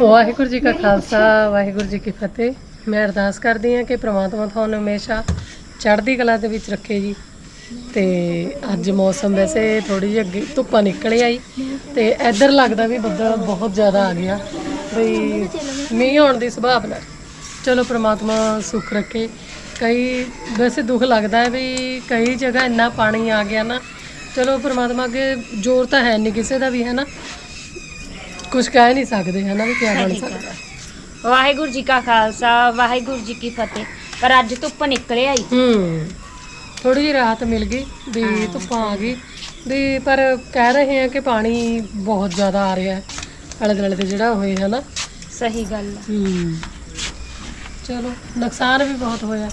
ਵਾਹਿਗੁਰੂ ਜੀ ਕਾ ਖਾਲਸਾ, ਵਾਹਿਗੁਰੂ ਜੀ ਕੀ ਫਤਿਹ। ਮੈਂ ਅਰਦਾਸ ਕਰਦੀ ਹਾਂ ਕਿ ਪ੍ਰਮਾਤਮਾ ਤੁਹਾਨੂੰ ਹਮੇਸ਼ਾ ਚੜ੍ਹਦੀ ਕਲਾ ਦੇ ਵਿੱਚ ਰੱਖੇ ਜੀ। ਤੇ ਅੱਜ ਮੌਸਮ ਵੈਸੇ ਥੋੜੀ ਜਿਹੀ ਅੱਗੇ ਧੁੱਪਾਂ ਨਿਕਲ ਆਈ ਤੇ ਇੱਧਰ ਲੱਗਦਾ ਵੀ ਬੱਦਲ ਬਹੁਤ ਜ਼ਿਆਦਾ ਆ ਗਿਆ ਬਈ ਮੀਂਹ ਆਉਣ ਦੀ ਸੰਭਾਵਨਾ। ਚਲੋ ਪ੍ਰਮਾਤਮਾ ਸੁੱਖ ਰੱਖੇ। ਕਈ ਵੈਸੇ ਦੁੱਖ ਲੱਗਦਾ ਹੈ ਵੀ ਕਈ ਜਗ੍ਹਾ ਇੰਨਾ ਪਾਣੀ ਆ ਗਿਆ ਨਾ। ਚਲੋ ਪ੍ਰਮਾਤਮਾ ਅੱਗੇ ਜ਼ੋਰ ਤਾਂ ਹੈ ਨਹੀਂ ਕਿਸੇ ਦਾ ਵੀ, ਹੈ ਨਾ? ਕੁਝ ਕਹਿ ਨਹੀਂ ਸਕਦੇ ਹੈ ਨਾ ਵੀ ਕੀ ਬਣ ਸਕਦਾ। ਵਾਹਿਗੁਰੂ ਜੀ ਕਾ ਖਾਲਸਾ ਵਾਹਿਗੁਰੂ ਜੀ ਕੀ ਫਤਿਹ। ਪਰ ਅੱਜ ਧੁੱਪ ਨਿਕਲ ਆਈ। ਹੂੰ ਥੋੜੀ ਜਿਹੀ ਰਾਹਤ ਮਿਲ ਗਈ ਵੀ ਧੁੱਪਾਂ ਆ ਗਈ। ਵੀ ਪਰ ਕਹਿ ਰਹੇ ਆ ਕਿ ਪਾਣੀ ਬਹੁਤ ਜ਼ਿਆਦਾ ਆ ਰਿਹਾ ਹੈ ਆਲੇ ਦੁਆਲੇ ਤੇ ਜਿਹੜਾ ਹੋਏ ਹੈ ਨਾ ਸਹੀ ਗੱਲ ਆ। ਹੂੰ ਚਲੋ ਨੁਕਸਾਨ ਵੀ ਬਹੁਤ ਹੋਇਆ।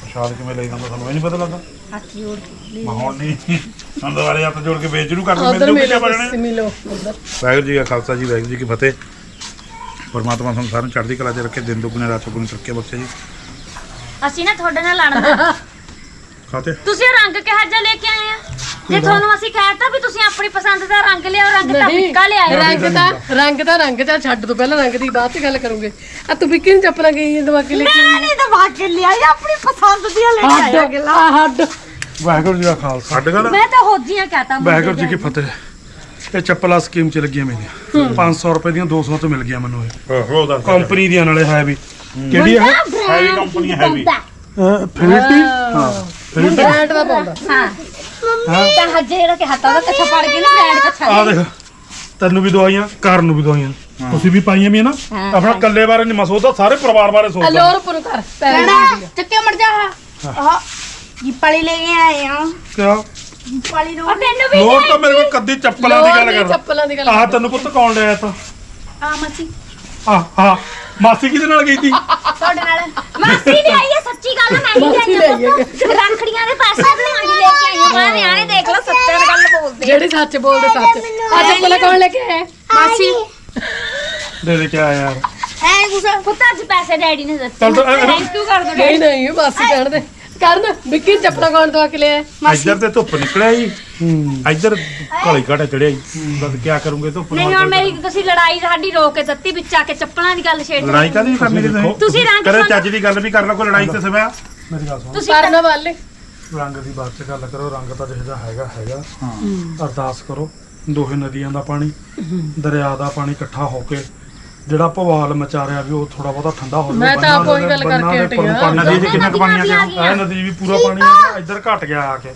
ਪ੍ਰਸ਼ਾਦ ਕਿਵੇਂ ਲਈ ਜਾਂਦਾ ਤੁਹਾਨੂੰ ਇਹ ਨਹੀਂ ਪਤਾ ਲੱਗਾ ਹੱਥ ਜੋੜ ਕੇ। ਮੈਂ ਹੁਣ ਨਹੀਂ। ਹੁਣ ਦੁਬਾਰੇ ਹੱਥ ਜੋੜ ਕੇ ਵੇਚ ਨੂੰ ਕਰ ਉਧਰ ਮੇਰੇ ਮਿਲੋ ਕਿਆ ਤੁਸੀਂ ਮਿਲੋ ਉਧਰ। ਵਾਹਿਗੁਰੂ ਜੀ ਕਾ ਖਾਲਸਾ ਜੀ ਵਾਹਿਗੁਰੂ ਜੀ ਕੀ ਫਤਿਹ। ਪਰਮਾਤਮਾ ਤੁਹਾਨੂੰ ਸਾਰਿਆਂ ਨੂੰ ਚੜ੍ਹਦੀ ਕਲਾ 'ਚ ਰੱਖੇ ਦਿਨ ਦੁਗਣੇ ਰਾਤ ਚੌਗੁਣੇ ਤਰੱਕੀ ਬਖਸ਼ੇ ਜੀ। ਅਸੀਂ ਨਾ ਤੁਹਾਡੇ ਨਾਲ ਲੜਨਾ ਖਾਤੇ ਤੁਸੀਂ ਰੰਗ ਕਿਹੋ ਜਿਹਾ ਲੈ ਕੇ ਆਏ ਆ? ਜੇ ਤੁਹਾਨੂੰ ਅਸੀਂ ਕਹਿਤਾ ਵੀ ਤੁਸੀਂ ਆਪਣੀ ਰੰਗ ਲਿਆਓ ਰੰਗ ਤਾਂ ਫਿੱਕਾ ਰੰਗ ਦਾ ਰੰਗ ਦਾ ਰੰਗ ਦਾ ਛੱਡ ਤੋਂ ਪਹਿਲਾਂ ਰੰਗ ਦੀ ਬਾਅਦ ਚ ਗੱਲ ਕਰੂੰਗੇ। ਆ ਤੂੰ ਵਿੱਕੀ ਨੂੰ ਚੱਪਲਾਂ ਗਈ ਦਵਾ ਕੇ ਲੈ ਕੇ ਨਹੀਂ ਦਵਾ ਕੇ ਲਿਆਈ ਆਪਣੀ ਪਸੰਦ ਦੀਆਂ ਲੈ ਕੇ ਆਇਆ ਹੱਡ ਆ ਹੱਡ। ਵਾਹਿਗੁਰੂ ਜੀ ਦਾ ਖਾਲਸਾ। ਗੱਲ ਮੈਂ ਤਾਂ ਹੋਜੀਆਂ ਕਹਤਾ ਵਾਹਿਗੁਰੂ ਜੀ ਕੀ ਫਤਿਹ। ਇਹ ਚੱਪਲਾਂ ਸਕੀਮ ਚ ਲੱਗੀਆਂ ਮੇਰੀਆਂ। 500 ਰੁਪਏ ਦੀਆਂ 200 ਤੋਂ ਮਿਲ ਗਿਆ ਮੈਨੂੰ ਇਹ। ਹੋ ਕੰਪਨੀ ਦੀਆਂ ਨਾਲੇ ਹੈ ਵੀ। ਕਿਹੜੀ ਹੈ ਹੈਵੀ ਕੰਪਨੀ ਹੈਵੀ ਫਿਲਿਟੀ ਹਾਂ। ਬ੍ਰਾਂਡ ਦਾ ਪਾਉਂਦਾ ਹਾਂ। ਤਾਂ ਹਜੇ ਜਿਹੜਾ ਕਿ ਹੱਥਾਂ ਦਾ ਕੱਛਾ ਫੜ ਕੇ ਨਾ ਬ੍ਰਾਂਡ ਕੱਛਾ ਆ ਦੇਖ ਤੈਨੂੰ ਵੀ ਦਵਾਈਆਂ ਕਰਨ ਨੂੰ ਵੀ ਦਵਾਈਆਂ। ਤੁਸੀਂ ਵੀ ਪਾਈਆਂ ਵੀ ਹੈ ਨਾ? ਆਪਣਾ ਕੱਲੇ ਬਾਰੇ ਨਹੀਂ ਮੈਂ ਸੋਚਦਾ ਸਾਰੇ ਪਰਿਵਾਰ ਬਾਰੇ ਸੋਚਦਾ। ਅਲੋਰ ਪੁਰ ਕਰ ਪੈਰ ਦੀ ਚੱਕੇ ਮੜ ਜਾ। ਆਹ ਜਿੱਪਲੀ ਲੈ ਕੇ ਆਏ ਆ। ਕਿਆ? ਜਿੱਪਲੀ ਨੂੰ। ਤੈਨੂੰ ਵੀ ਲੋਰ ਤਾਂ ਮੇਰੇ ਕੋਲ ਕੱਦੀ ਚੱਪਲਾਂ ਦੀ ਗੱਲ ਕਰਦਾ। ਚੱਪਲਾਂ ਦੀ ਗੱਲ ਆਹ ਤੈਨੂੰ ਪੁੱਤ ਕੌਣ ਲਿਆ ਤਾਂ? ਆ ਮਸੀ। ਆ ਆ ਮਾਸੀ ਕਿਹਦੇ ਨਾਲ ਗਈ ਸੀ? ਤੁਹਾਡੇ ਨਾਲ। ਮਾਸੀ ਵੀ ਆਈ ਹੈ ਸੱਚੀ ਗੱਲ ਮੈਂ ਹੀ ਮਾਸੀ ਲੈ ਲਈ ਹੈ। ਰੱਖੜੀਆਂ ਦੇ ਪੈਸੇ ਮੈਂ ਲੈ ਕੇ ਆਈ ਹਾਂ। ਮਾਂ ਨਿਆਣੇ ਦੇਖ ਲਓ ਸੱਚੇ ਗੱਲ ਬੋਲਦੇ ਜਿਹੜੀ ਸੱਚ ਬੋਲਦੇ ਸੱਚ। ਆ ਚੱਪਲਾਂ ਕੌਣ ਲੈ ਕੇ ਆਇਆ? ਮਾਸੀ। ਦੇ ਦੇ ਕਿਆ ਯਾਰ। ਐ ਕੁਛ ਪੁੱਤ ਅੱਜ ਪੈਸੇ ਡੈਡੀ ਨੇ ਦਿੱਤੇ ਚੱਲ ਤੂੰ ਇਹ- ਥੈਂਕ ਯੂ ਕਰ ਦੋ ਨਹੀਂ ਨਹੀਂ ਬਸ ਕਹਿਣ ਦੇ। ਕਰਨ ਵਿੱਕੀ ਨੂੰ ਚੱਪਲਾਂ ਕੌਣ ਦਵਾ ਕੇ ਲਿਆ ਇੱਧਰ ਤੇ ਧੁੱਪ ਨਿਕਲਿਆ ਜੀ। ਇੱਧਰ ਕਾਲੀ ਘਾਟਾ ਚੜਿਆ ਜੀ। ਬਸ ਕੀ ਕਰੂੰਗੇ ਧੁੱਪ ਨਹੀਂ ਹੁਣ ਮੇਰੀ ਤੁਸੀਂ ਲੜਾਈ ਸਾਡੀ ਰੋਕ ਕੇ ਦਿੱਤੀ ਵਿੱਚ ਆ ਕੇ ਚੱਪਲਾਂ ਦੀ ਗੱਲ ਛੇੜ। ਲੜਾਈ ਕਾਦੀ ਕਰਨੀ ਜੀ ਤੁਸੀਂ? ਤੁਸੀਂ ਰੰਗ ਕਰੇ ਚੱਜ ਦੀ ਗੱਲ ਵੀ ਕਰ ਲਓ ਕੋਈ ਲੜਾਈ ਤੇ ਸਮਾਂ ਮੇਰੀ ਗੱਲ ਸੁਣ। ਤੁਸੀਂ ਕਰਨ ਵਾਲੇ ਰੰਗ ਦੀ ਬਾਤ ਚ ਗੱਲ ਕਰੋ ਰੰਗ ਤਾਂ ਜਿਹੜਾ ਹੈਗਾ ਹੈਗਾ। ਅਰਦਾਸ ਕਰੋ ਦੋਹੇ ਨਦੀਆਂ ਦਾ ਪਾਣੀ ਦਰਿਆ ਦਾ ਪਾਣੀ ਇਕੱਠਾ ਹੋ ਕੇ ਜਿਹੜਾ ਭਵਾਲ ਮਚਾ ਰਿਹਾ ਵੀ ਉਹ ਥੋੜਾ ਬਹੁਤਾ ਠੰਡਾ ਹੋ ਜਾਵੇ ਮੈਂ ਤਾਂ ਆਪ ਉਹੀ ਗੱਲ ਕਰਕੇ ਨੂੰ ਹਟੀ ਹਾਂ। ਨਦੀ 'ਚ ਕਿੰਨਾ ਕੁ ਪਾਣੀ ਆ ਗਿਆ ਇਹ ਨਦੀ ਵੀ ਪੂਰਾ ਪਾਣੀ ਹੈਗਾ, ਇੱਧਰ ਘਟ ਗਿਆ ਆ ਕੇ।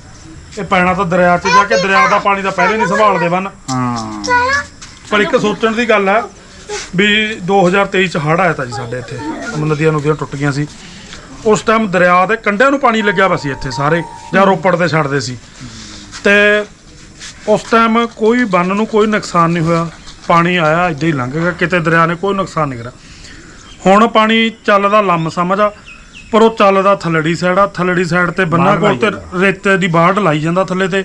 ਇਹ ਪੈਣਾ ਤਾਂ ਦਰਿਆ 'ਚ ਜਾ ਕੇ ਦਰਿਆ ਦਾ ਪਾਣੀ ਤਾਂ ਪਹਿਲੇ ਨਹੀਂ ਸੰਭਾਲਦੇ ਬਨ। ਹਾਂ। ਪਰ ਇੱਕ ਸੋਚਣ ਦੀ ਗੱਲ ਹੈ ਵੀ 2023 ਚ ਹੜ੍ਹ ਆਇਆ ਤਾਂ ਜੀ ਸਾਡੇ ਇੱਥੇ। ਨਦੀਆਂ ਨਦੀਆਂ ਟੁੱਟ ਗਈਆਂ ਸੀ। ਉਸ ਟਾਈਮ ਦਰਿਆ ਦੇ ਕੰਢਿਆਂ ਨੂੰ ਪਾਣੀ ਲੱਗਿਆ ਵਾ ਸੀ ਇੱਥੇ ਸਾਰੇ ਜਾਂ ਰੋਪੜ ਤੇ ਛੱਡਦੇ ਸੀ। ਤੇ ਉਸ ਟਾਈਮ ਕੋਈ ਬੰਨ ਨੂੰ ਕੋਈ ਨੁਕਸਾਨ ਨਹੀਂ ਹੋਇਆ। ਪਾਣੀ ਆਇਆ ਇੱਦਾਂ ਹੀ ਲੰਘ ਗਿਆ ਕਿਤੇ ਦਰਿਆ ਨੇ ਕੋਈ ਨੁਕਸਾਨ ਨਹੀਂ ਕਰਿਆ। ਹੁਣ ਪਾਣੀ ਚੱਲਦਾ ਲੰਮ ਸਮਝ ਆ ਪਰ ਉਹ ਚੱਲਦਾ ਥੱਲੜੀ ਸਾਈਡ ਆ ਥੱਲੜੀ ਸਾਈਡ ਤੇ ਬੰਨਾ ਕੋਲ ਤੇ ਰੇਤੇ ਦੀ ਬਾੜ ਲਾਈ ਜਾਂਦਾ ਥੱਲੇ ਤੇ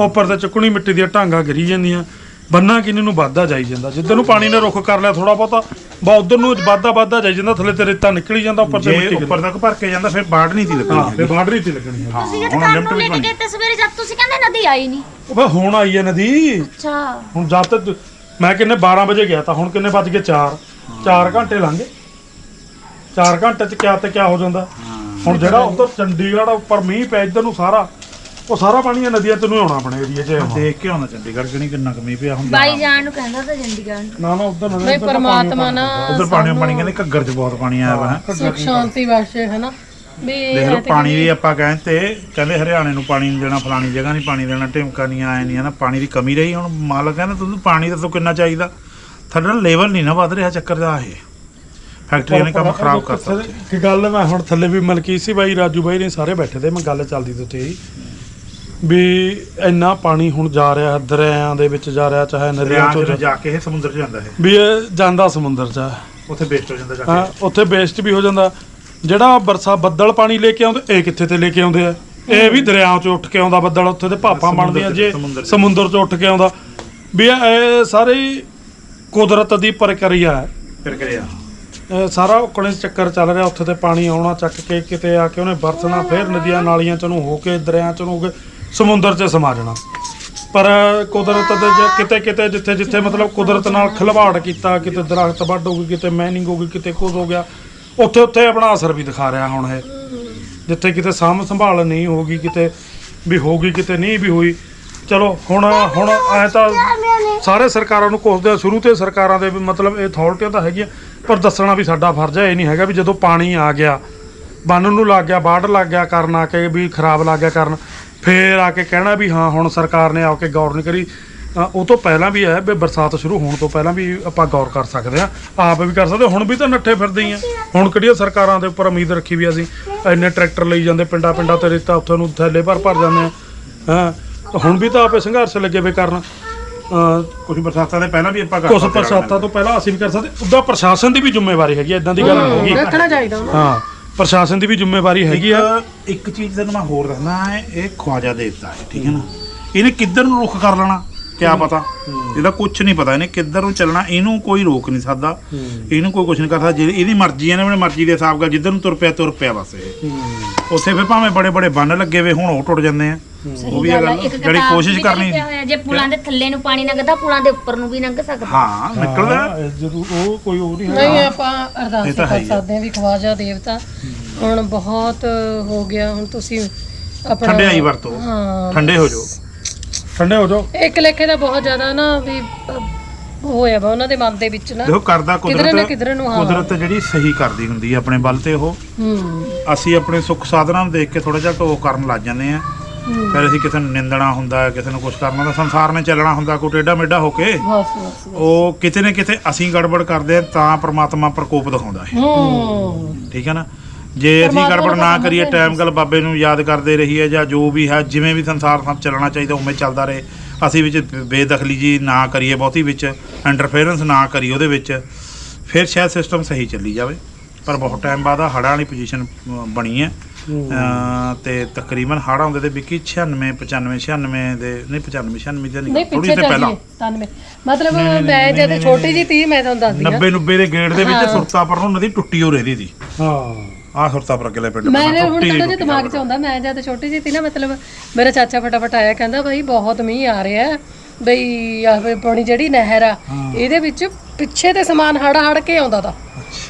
ਉੱਪਰ ਤੇ ਚੁੱਕਣੀ ਮਿੱਟੀ ਦੀਆਂ ਢਾਂਗਾ ਗਿਰੀ ਜਾਂਦੀਆਂ ਬੰਨਾ ਕਿੰਨੇ ਨੂੰ ਵੱਧਦਾ ਜਾਈ ਜਾਂਦਾ। ਜਿੱਧਰ ਨੂੰ ਪਾਣੀ ਨੇ ਰੁੱਖ ਕਰ ਲਿਆ ਥੋੜਾ ਬਹੁਤਾ ਬਾ ਉਧਰ ਨੂੰ ਵੱਧਦਾ ਵੱਧਦਾ ਜਾਈ ਜਾਂਦਾ ਥੱਲੇ ਤੇ ਰੇਤਾ ਨਿਕਲੀ ਜਾਂਦਾ ਉੱਪਰ ਤੇ ਮਿੱਟੀ ਉੱਪਰ ਤੱਕ ਭਰ ਕੇ ਜਾਂਦਾ ਫਿਰ ਬਾੜ ਨਹੀਂ ਸੀ ਹਾਂ ਲੱਗਣੀ ਫੇ ਬਾੜ ਨਹੀਂ ਤੇ ਲੱਗਣੀ ਹੈ ਤੁਸੀਂ ਜਦ ਲਿਮਟ ਨੂੰ ਵੀ ਲੈ ਕੇ ਬਣੀ। ਗਏ ਤੇ ਸਵੇਰੇ ਜਦ ਤੁਸੀਂ ਕਹਿੰਦੇ ਨਦੀ ਆਈ ਨਹੀਂ। ਉਹ ਹੁਣ ਆਈ ਹੈ ਨਦੀ? ਅੱਛਾ। ਹੁਣ ਜਦ ਤੱਕ ਮੈਂ ਕਿੰਨੇ 12 ਵਜੇ ਗਿਆ ਤਾਂ ਹੁਣ ਕਿੰਨੇ ਵੱਜ ਗਏ 4 4 ਘੰਟੇ ਲੰਘੇ। 4 ਘੰਟੇ ਚ ਕਿਆ ਤੇ ਕਿਆ ਹੋ ਜਾਂਦਾ। ਹੁਣ ਜਿਹੜਾ ਉੱਧਰ ਚੰਡੀਗੜ੍ਹ ਉੱਪਰ ਮੀਂਹ ਪਿਆ ਇੱਧਰ ਨੂੰ ਸਾਰਾ ਉਹ ਸਾਰਾ ਪਾਣੀ ਇਹ ਨਦੀਆਂ ਤੇ ਨੂੰ ਆਉਣਾ ਆਪਣੇ ਏਰੀਏ 'ਚ। ਦੇਖ ਕੇ ਆਉਂਦਾ ਚੰਡੀਗੜ੍ਹ ਕਿਹੜੀ ਕਿੰਨਾ ਕਮੀ ਪਿਆ ਹੁੰਦਾ। ਬਾਈ ਜਾਨ ਨੂੰ ਕਹਿੰਦਾ ਤਾਂ ਚੰਡੀਗੜ੍ਹ ਨੂੰ। ਨਾ ਨਾ ਉੱਧਰ ਨਾ ਨਹੀਂ ਪਰਮਾਤਮਾ ਨਾ ਉਧਰ ਪਾਣੀ ਪਾਣੀ ਕਹਿੰਦੇ ਘੱਗਰ 'ਚ ਬਹੁਤ ਪਾਣੀ ਆਇਆ ਵਾ ਹੈਂ। ਸੁਖ ਸ਼ਾਂਤੀ ਵਾਸਤੇ ਹੈ ਨਾ ਵੀ ਦੇਖ ਲਓ ਪਾਣੀ ਵੀ ਆਪਾਂ ਕਹਿੰਦੇ ਕਹਿੰਦੇ ਹਰਿਆਣੇ ਨੂੰ ਪਾਣੀ ਨਹੀਂ ਦੇਣਾ ਫਲਾਣੀ ਜਗ੍ਹਾ ਨਹੀਂ ਪਾਣੀ ਦੇਣਾ ਢਿਮਕਾ ਨਹੀਂ ਆਏ ਨਹੀਂ ਹੈ ਨਾ ਪਾਣੀ ਦੀ ਕਮੀ ਰਹੀ ਹੁਣ ਮਾਲਕ ਕਹਿੰਦਾ ਤੁਹਾਨੂੰ ਪਾਣੀ ਦਾ ਤੋਂ ਕਿੰਨਾ ਚਾਹੀਦਾ? ਤੁਹਾਡਾ ਲੈਵਲ ਨਹੀਂ ਨਾ ਵੱਧ ਰਿਹਾ ਚੱਕਰ ਦਾ ਇਹ। ਫੈਕਟਰੀਆਂ ਨੇ ਕੰਮ ਖਰਾਬ ਕਰਤਾ ਕਿ ਗੱਲ ਮੈਂ ਹੁਣ ਥੱਲੇ ਵੀ ਮਲਕੀ ਸੀ ਬਾਈ ਰਾਜੂ ਬਾਈ ਨੇ ਸਾਰੇ ਬੈਠੇ ਤੇ ਮੈਂ ਗੱਲ ਚੱਲਦੀ ਤੇ ਹੀ ਵੀ ਇੰਨਾ ਪਾਣੀ ਹੁਣ ਜਾ ਰਿਹਾ ਦਰਿਆਆਂ ਦੇ ਵਿੱਚ ਜਾ ਰਿਹਾ ਚਾਹੇ ਨਦੀਆਂ ਚੋਂ ਜਾ ਕੇ ਇਹ ਸਮੁੰਦਰ 'ਚ ਜਾਂਦਾ ਇਹ। ਵੀ ਇਹ ਜਾਂਦਾ ਸਮੁੰਦਰ 'ਚ। ਆ। ਉੱਥੇ ਵੇਸਟ ਹੋ ਜਾਂਦਾ ਜਾ ਹਾਂ ਕੇ ਉੱਥੇ ਵੇਸਟ ਵੀ ਹੋ ਜਾਂਦਾ। ਜਿਹੜਾ ਬਰਸਾ ਬੱਦਲ ਪਾਣੀ ਲੈ ਕੇ ਆਉਂਦੇ ਇਹ ਕਿੱਥੇ ਤੇ ਲੈ ਕੇ ਆਉਂਦੇ ਆ? ਇਹ ਵੀ ਦਰਿਆਵਾਂ 'ਚ ਉੱਠ ਕੇ ਆਉਂਦਾ ਬੱਦਲ ਉੱਥੇ ਤੇ ਭਾਪਾਂ ਬਣਦੀਆਂ ਜੇ ਸਮੁੰਦਰ ਚ। ਉੱਠ ਕੇ ਆਉਂਦਾ। ਵੀ ਇਹ- ਸਾਰੇ ਕੁਦਰਤ ਦੀ ਪ੍ਰਕਿਰਿਆ ਹੈ। ਫਿਰ ਕਰਿਆ ਇਹ ਸਾਰਾ ਉਕਣੇ ਚੱਕਰ ਚੱਲ ਰਿਹਾ ਉੱਥੇ ਤੇ ਪਾਣੀ ਆਉਣਾ ਚੱਕ ਕੇ ਕਿਤੇ ਆ ਕੇ ਉਹਨੇ ਬਰਸਣਾ ਫਿਰ ਨਦੀਆਂ ਨਾਲੀਆਂ ਚ ਨੂੰ ਹੋ ਕੇ ਦਰਿਆ ਚ ਨੂੰ ਹੋ ਕੇ ਸਮੁੰਦਰ 'ਚ ਸਮਾ ਜਾਣਾ ਪਰ ਕੁਦਰਤ ਦੇ ਕਿਤੇ ਕਿਤੇ ਜਿੱਥੇ ਜਿੱਥੇ ਮਤਲਬ ਕੁਦਰਤ ਨਾਲ ਖਿਲਵਾੜ ਕੀਤਾ ਕਿਤੇ ਦਰਖਤ ਵੱਢ ਹੋ ਗਈ ਕਿਤੇ ਮਾਈਨਿੰਗ ਹੋ ਗਈ ਕਿਤੇ ਕੁਝ ਹੋ ਗਿਆ ਉੱਥੇ ਉੱਥੇ ਆਪਣਾ ਅਸਰ ਵੀ ਦਿਖਾ ਰਿਹਾ ਹੁਣ ਇਹ। ਜਿੱਥੇ ਕਿਤੇ ਸਾਂਭ ਸੰਭਾਲ ਨਹੀਂ ਹੋਗੀ ਕਿਤੇ ਵੀ ਹੋਗੀ ਕਿਤੇ ਨਹੀਂ ਵੀ ਹੋਈ। ਚਲੋ ਹੁਣ ਹੁਣ ਐ ਤਾਂ ਸਾਰੇ ਸਰਕਾਰਾਂ ਨੂੰ ਕੋਸਦੇ ਸ਼ੁਰੂ ਤੇ ਸਰਕਾਰਾਂ ਦੇ ਵੀ ਮਤਲਬ ਇਹ ਅਥਾਰਟੀਆਂ ਤਾਂ ਹੈਗੀਆਂ ਪਰ ਦੱਸਣਾ ਵੀ ਸਾਡਾ ਫਰਜ਼ ਹੈ ਇਹ ਨਹੀਂ ਹੈਗਾ ਵੀ ਜਦੋਂ ਪਾਣੀ ਆ ਗਿਆ ਬੰਨ ਨੂੰ ਲੱਗ ਗਿਆ ਬਾੜ ਲੱਗ ਗਿਆ ਕਰਨ ਆ ਕੇ ਵੀ ਖਰਾਬ ਲੱਗ ਗਿਆ ਕਰਨ ਫੇਰ ਆ ਕੇ ਕਹਿਣਾ ਵੀ ਹਾਂ ਹੁਣ ਸਰਕਾਰ ਨੇ ਆ ਕੇ ਗੌਰ ਨਹੀਂ ਕਰੀ। ਉਹ ਤੋਂ ਪਹਿਲਾਂ ਵੀ ਹੈ ਵੀ ਬਰਸਾਤ ਸ਼ੁਰੂ ਹੋਣ ਤੋਂ ਪਹਿਲਾਂ ਵੀ ਆਪਾਂ ਗੌਰ ਕਰ ਸਕਦੇ ਆ ਆਪ ਵੀ ਕਰ ਸਕਦੇ ਹੁਣ ਵੀ ਤਾਂ ਨੱਠੇ ਫਿਰਦੇ ਹੀ ਆ। ਹੁਣ ਕਿਹੜੀਆਂ ਸਰਕਾਰਾਂ ਦੇ ਉੱਪਰ ਉਮੀਦ ਰੱਖੀ ਵੀ ਅਸੀਂ? ਇੰਨੇ ਟਰੈਕਟਰ ਲਈ ਜਾਂਦੇ ਪਿੰਡਾਂ ਪਿੰਡਾਂ ਤੇ ਰੇਤਾ ਉੱਥੇ ਨੂੰ ਥੈਲੇ ਭਰ ਭਰ ਜਾਂਦੇ ਆ। ਹਾਂ? ਹੁਣ ਵੀ ਤਾਂ ਆਪੇ ਸੰਘਰਸ਼ ਲੱਗੇ ਵੇ ਕਰਨ। ਅ, ਕੁਝ ਬਰਸਾਤਾਂ ਦੇ ਪਹਿਲਾਂ ਵੀ ਆਪਾਂ ਕਰ ਹਾਂ। ਬਰਸਾਤਾਂ ਤੋਂ ਪਹਿਲਾਂ ਅਸੀਂ ਵੀ ਕਰ ਸਕਦੇ। ਉਹਦਾ ਪ੍ਰਸ਼ਾਸਨ ਦੀ ਵੀ ਜ਼ਿੰਮੇਵਾਰੀ ਹੈਗੀ ਇਦਾਂ ਦੀ ਗੱਲ ਨਹੀਂ ਹੈਗੀ। ਰੱਖਣਾ ਚਾਹੀਦਾ ਹਾਂ ਪ੍ਰਸ਼ਾਸਨ ਦੀ ਵੀ ਜ਼ਿੰਮੇਵਾਰੀ ਹੈਗੀ ਆ। ਇੱਕ ਇੱਕ ਚੀਜ਼ ਤੈਨੂੰ ਮੈਂ ਹੋਰ ਦੱਸਣਾ ਹੈ ਇਹ ਖਵਾਜਾ ਦੇਵਤਾ ਹੈ ਠੀਕ ਹੈ ਨਾ? ਇਹਨੇ ਕਿੱਧਰ ਨੂੰ ਰੁਖ ਕਰ ਲੈਣਾ? ਕਿਆ ਪਤਾ? ਇਹਦਾ ਕੁਝ ਨਹੀਂ ਪਤਾ। ਇਹਨੇ ਕਿੱਧਰ ਨੂੰ ਚੱਲਣਾ ਇਹਨੂੰ ਕੋਈ ਰੋਕ ਨਹੀਂ ਸਕਦਾ। ਇਹਨੂੰ ਕੋਈ ਕੁਝ ਨਹੀਂ ਕਰ ਸਕਦਾ ਜਿਹੜੀ ਇਹਦੀ ਮਰਜ਼ੀ ਹੈ ਨਾ ਆਪਣੀ ਮਰਜ਼ੀ ਦੇ ਹਿਸਾਬ ਨਾਲ ਜਿੱਧਰ ਨੂੰ ਤੁਰ ਪਿਆ ਤੁਰ ਪਿਆ ਬਸ ਇਹ। ਉੱਥੇ ਫਿਰ ਭਾਵੇਂ ਬੜੇ ਬੜੇ ਬੰਨ ਲੱਗੇ ਵੇ ਹੁਣ ਉਹ ਟੁੱਟ ਜਾਂਦੇ ਆ। ਉਹ ਵੀ ਇਹ ਗੱਲ ਜਿਹੜੀ ਕੋਸ਼ਿਸ਼ ਕਰਨੀ। ਜੇ ਪੁਲਾਂ ਦੇ ਥੱਲੇ ਨੂੰ ਪਾਣੀ ਲੰਘਦਾ ਪੁਲਾਂ ਦੇ ਉੱਪਰ ਨੂੰ ਵੀ ਲੰਘ ਸਕਦਾ। ਹਾਂ ਨਿਕਲਦਾ। ਜ਼ਰੂਰ ਉਹ ਕੋਈ ਉਹ ਨਹੀਂ ਨਹੀਂ ਆਪਾਂ ਅਰਦਾਸ ਕਰ ਆ। ਸਕਦੇ ਹਾਂ ਵੀ ਖਵਾਜਾ ਦੇਵਤਾ ਹੁਣ ਬਹੁਤ ਹੋ ਗਿਆ। ਹੁਣ ਤੁਸੀਂ ਆਪਣਾ ਠੰਡਿਆਈ ਵਰਤੋ। ਹਾਂ। ਠੰਡੇ ਹੋ ਜਾਓ। ਠੰਡੇ ਹੋ ਜਾਓ। ਇੱਕ ਲੇਖੇ ਦਾ ਬਹੁਤ ਜ਼ਿਆਦਾ ਨਾ ਵੀ ਅਹ, ਹੋਇਆ ਵਾ ਉਹਨਾਂ ਦੇ ਮਨ ਦੇ ਵਿੱਚ ਨਾ। ਦੇਖੋ ਕਰਦਾ ਕਿਧਰੇ ਨਾ ਕੁਦਰਤ ਕਿਧਰੇ ਨੂੰ ਹਾਂ। ਕੁਦਰਤ ਜਿਹੜੀ ਸਹੀ ਕਰਦੀ ਹੁੰਦੀ ਹੈ ਆਪਣੇ ਬਲ ਤੇ ਉਹ। ਹੂੰ। ਅਸੀਂ ਆਪਣੇ ਸੁੱਖ ਸਾਧਨਾਂ ਨੂੰ ਦੇਖ ਕੇ ਥੋੜਾ ਜਿਹਾ ਢੋ ਕਰਨ ਲੱਗ ਜਾਂਦੇ ਆ। ਹੂੰ। ਫਿਰ ਅਸੀਂ ਕਿਸੇ ਨੂੰ ਨਿੰਦਣਾ ਹੁੰਦਾ ਕਿਸੇ ਨੂੰ ਕੁਝ ਕਰਨਾ ਹੁੰਦਾ ਸੰਸਾਰ ਨੇ ਚੱਲਣਾ ਹੁੰਦਾ ਕੋਈ ਟੇਢਾ ਮੇਢਾ ਹੋ ਕੇ। ਬਸ ਬਸ। ਉਹ ਕਿਤੇ ਨਾ ਕਿਤੇ ਅਸੀਂ ਗੜਬੜ ਕਰਦੇ ਆ ਤਾਂ ਪ੍ਰਮਾਤਮਾ ਪ੍ਰਕੋਪ ਦਿਖਾਉਂਦਾ ਹੈ। ਹੂੰ। ਠੀਕ ਹੈ ਨਾ? ਜੇ ਅਸੀਂ ਗੜਬੜ ਨੂੰ ਕਰੀਏ ਟਾਈਮ ਗੱਲ ਬਾਬੇ ਨੂੰ ਯਾਦ ਕਰਦੇ ਰਹੀਏ ਜਾਂ ਜੋ ਵੀ ਹੈ ਜਿਵੇਂ ਵੀ ਸੰਸਾਰ ਸਭ ਚੱਲਣਾ ਚਾਹੀਦਾ ਉਵੇਂ ਚੱਲਦਾ ਰਹੇ। ਅਸੀਂ ਵਿੱਚ ਬੇਦਖਲੀ ਜੀ ਨਾ ਕਰੀਏ ਬਹੁਤੀ ਵਿੱਚ ਇੰਟਰਫੇਰੈਂਸ ਨਾ ਕਰੀਏ ਉਹਦੇ ਵਿੱਚ ਫਿਰ ਸ਼ਾਇਦ ਸਿਸਟਮ ਸਹੀ ਚੱਲੀ ਜਾਵੇ। ਪਰ ਬਹੁਤ ਟਾਈਮ ਬਾਅਦ ਆ ਹੜ੍ਹਾਂ ਵਾਲੀ ਪੋਜੀਸ਼ਨ ਬਣੀ ਹੈ। ਤੇ ਤਕਰੀਬਨ ਹੜ੍ਹ ਆਉਂਦੇ ਤੇ ਵਿੱਕੀ 96 95 96 ਦੇ ਨਹੀਂ 95 96 ਦੇ ਨਹੀਂ ਥੋੜੀ ਤੇ ਪਹਿਲਾਂ। ਚੱਲੀਏ 97 ਮਤਲਬ ਮੈਂ ਜਦ ਛੋਟੀ ਜੀ ਤੀ ਮੈਂ ਤੁਹਾਨੂੰ ਦੱਸਦੀ ਹਾਂ। 90 90 ਦੇ ਗੇੜ ਦੇ ਵਿੱਚ। ਸੁਰਤਾਪੁਰ ਨੂੰ ਨਦੀ ਟੁੱਟੀ ਹੋ ਰਹੀ ਸੀ। ਹਾਂ। ਆਹ ਸੁਰਤਾਪੁਰ ਅਗਲੇ ਪਿੰਡ ਪਹਿਲਾਂ ਹੁਣ ਤਾਂ ਜੇ ਦਿਮਾਗ 'ਚ ਆਉਂਦਾ ਮੈਂ ਜਦ ਛੋਟੀ ਜਿਹੀ ਸੀ ਨਾ ਮਤਲਬ ਮੇਰਾ ਚਾਚਾ ਫਟਾਫਟ ਆਇਆ ਕਹਿੰਦਾ ਭਾਈ ਬਹੁਤ ਮੀਂਹ ਆ ਰਿਹਾ ਹੈ। ਬਈ ਆਹ ਵੀ ਪਾਣੀ ਜਿਹੜੀ ਨਹਿਰ ਆ ਇਹਦੇ ਵਿੱਚ ਪਿੱਛੇ ਤੇ ਸਮਾਨ ਹੜ ਹੜ ਕੇ ਆਉਂਦਾ ਤਾ।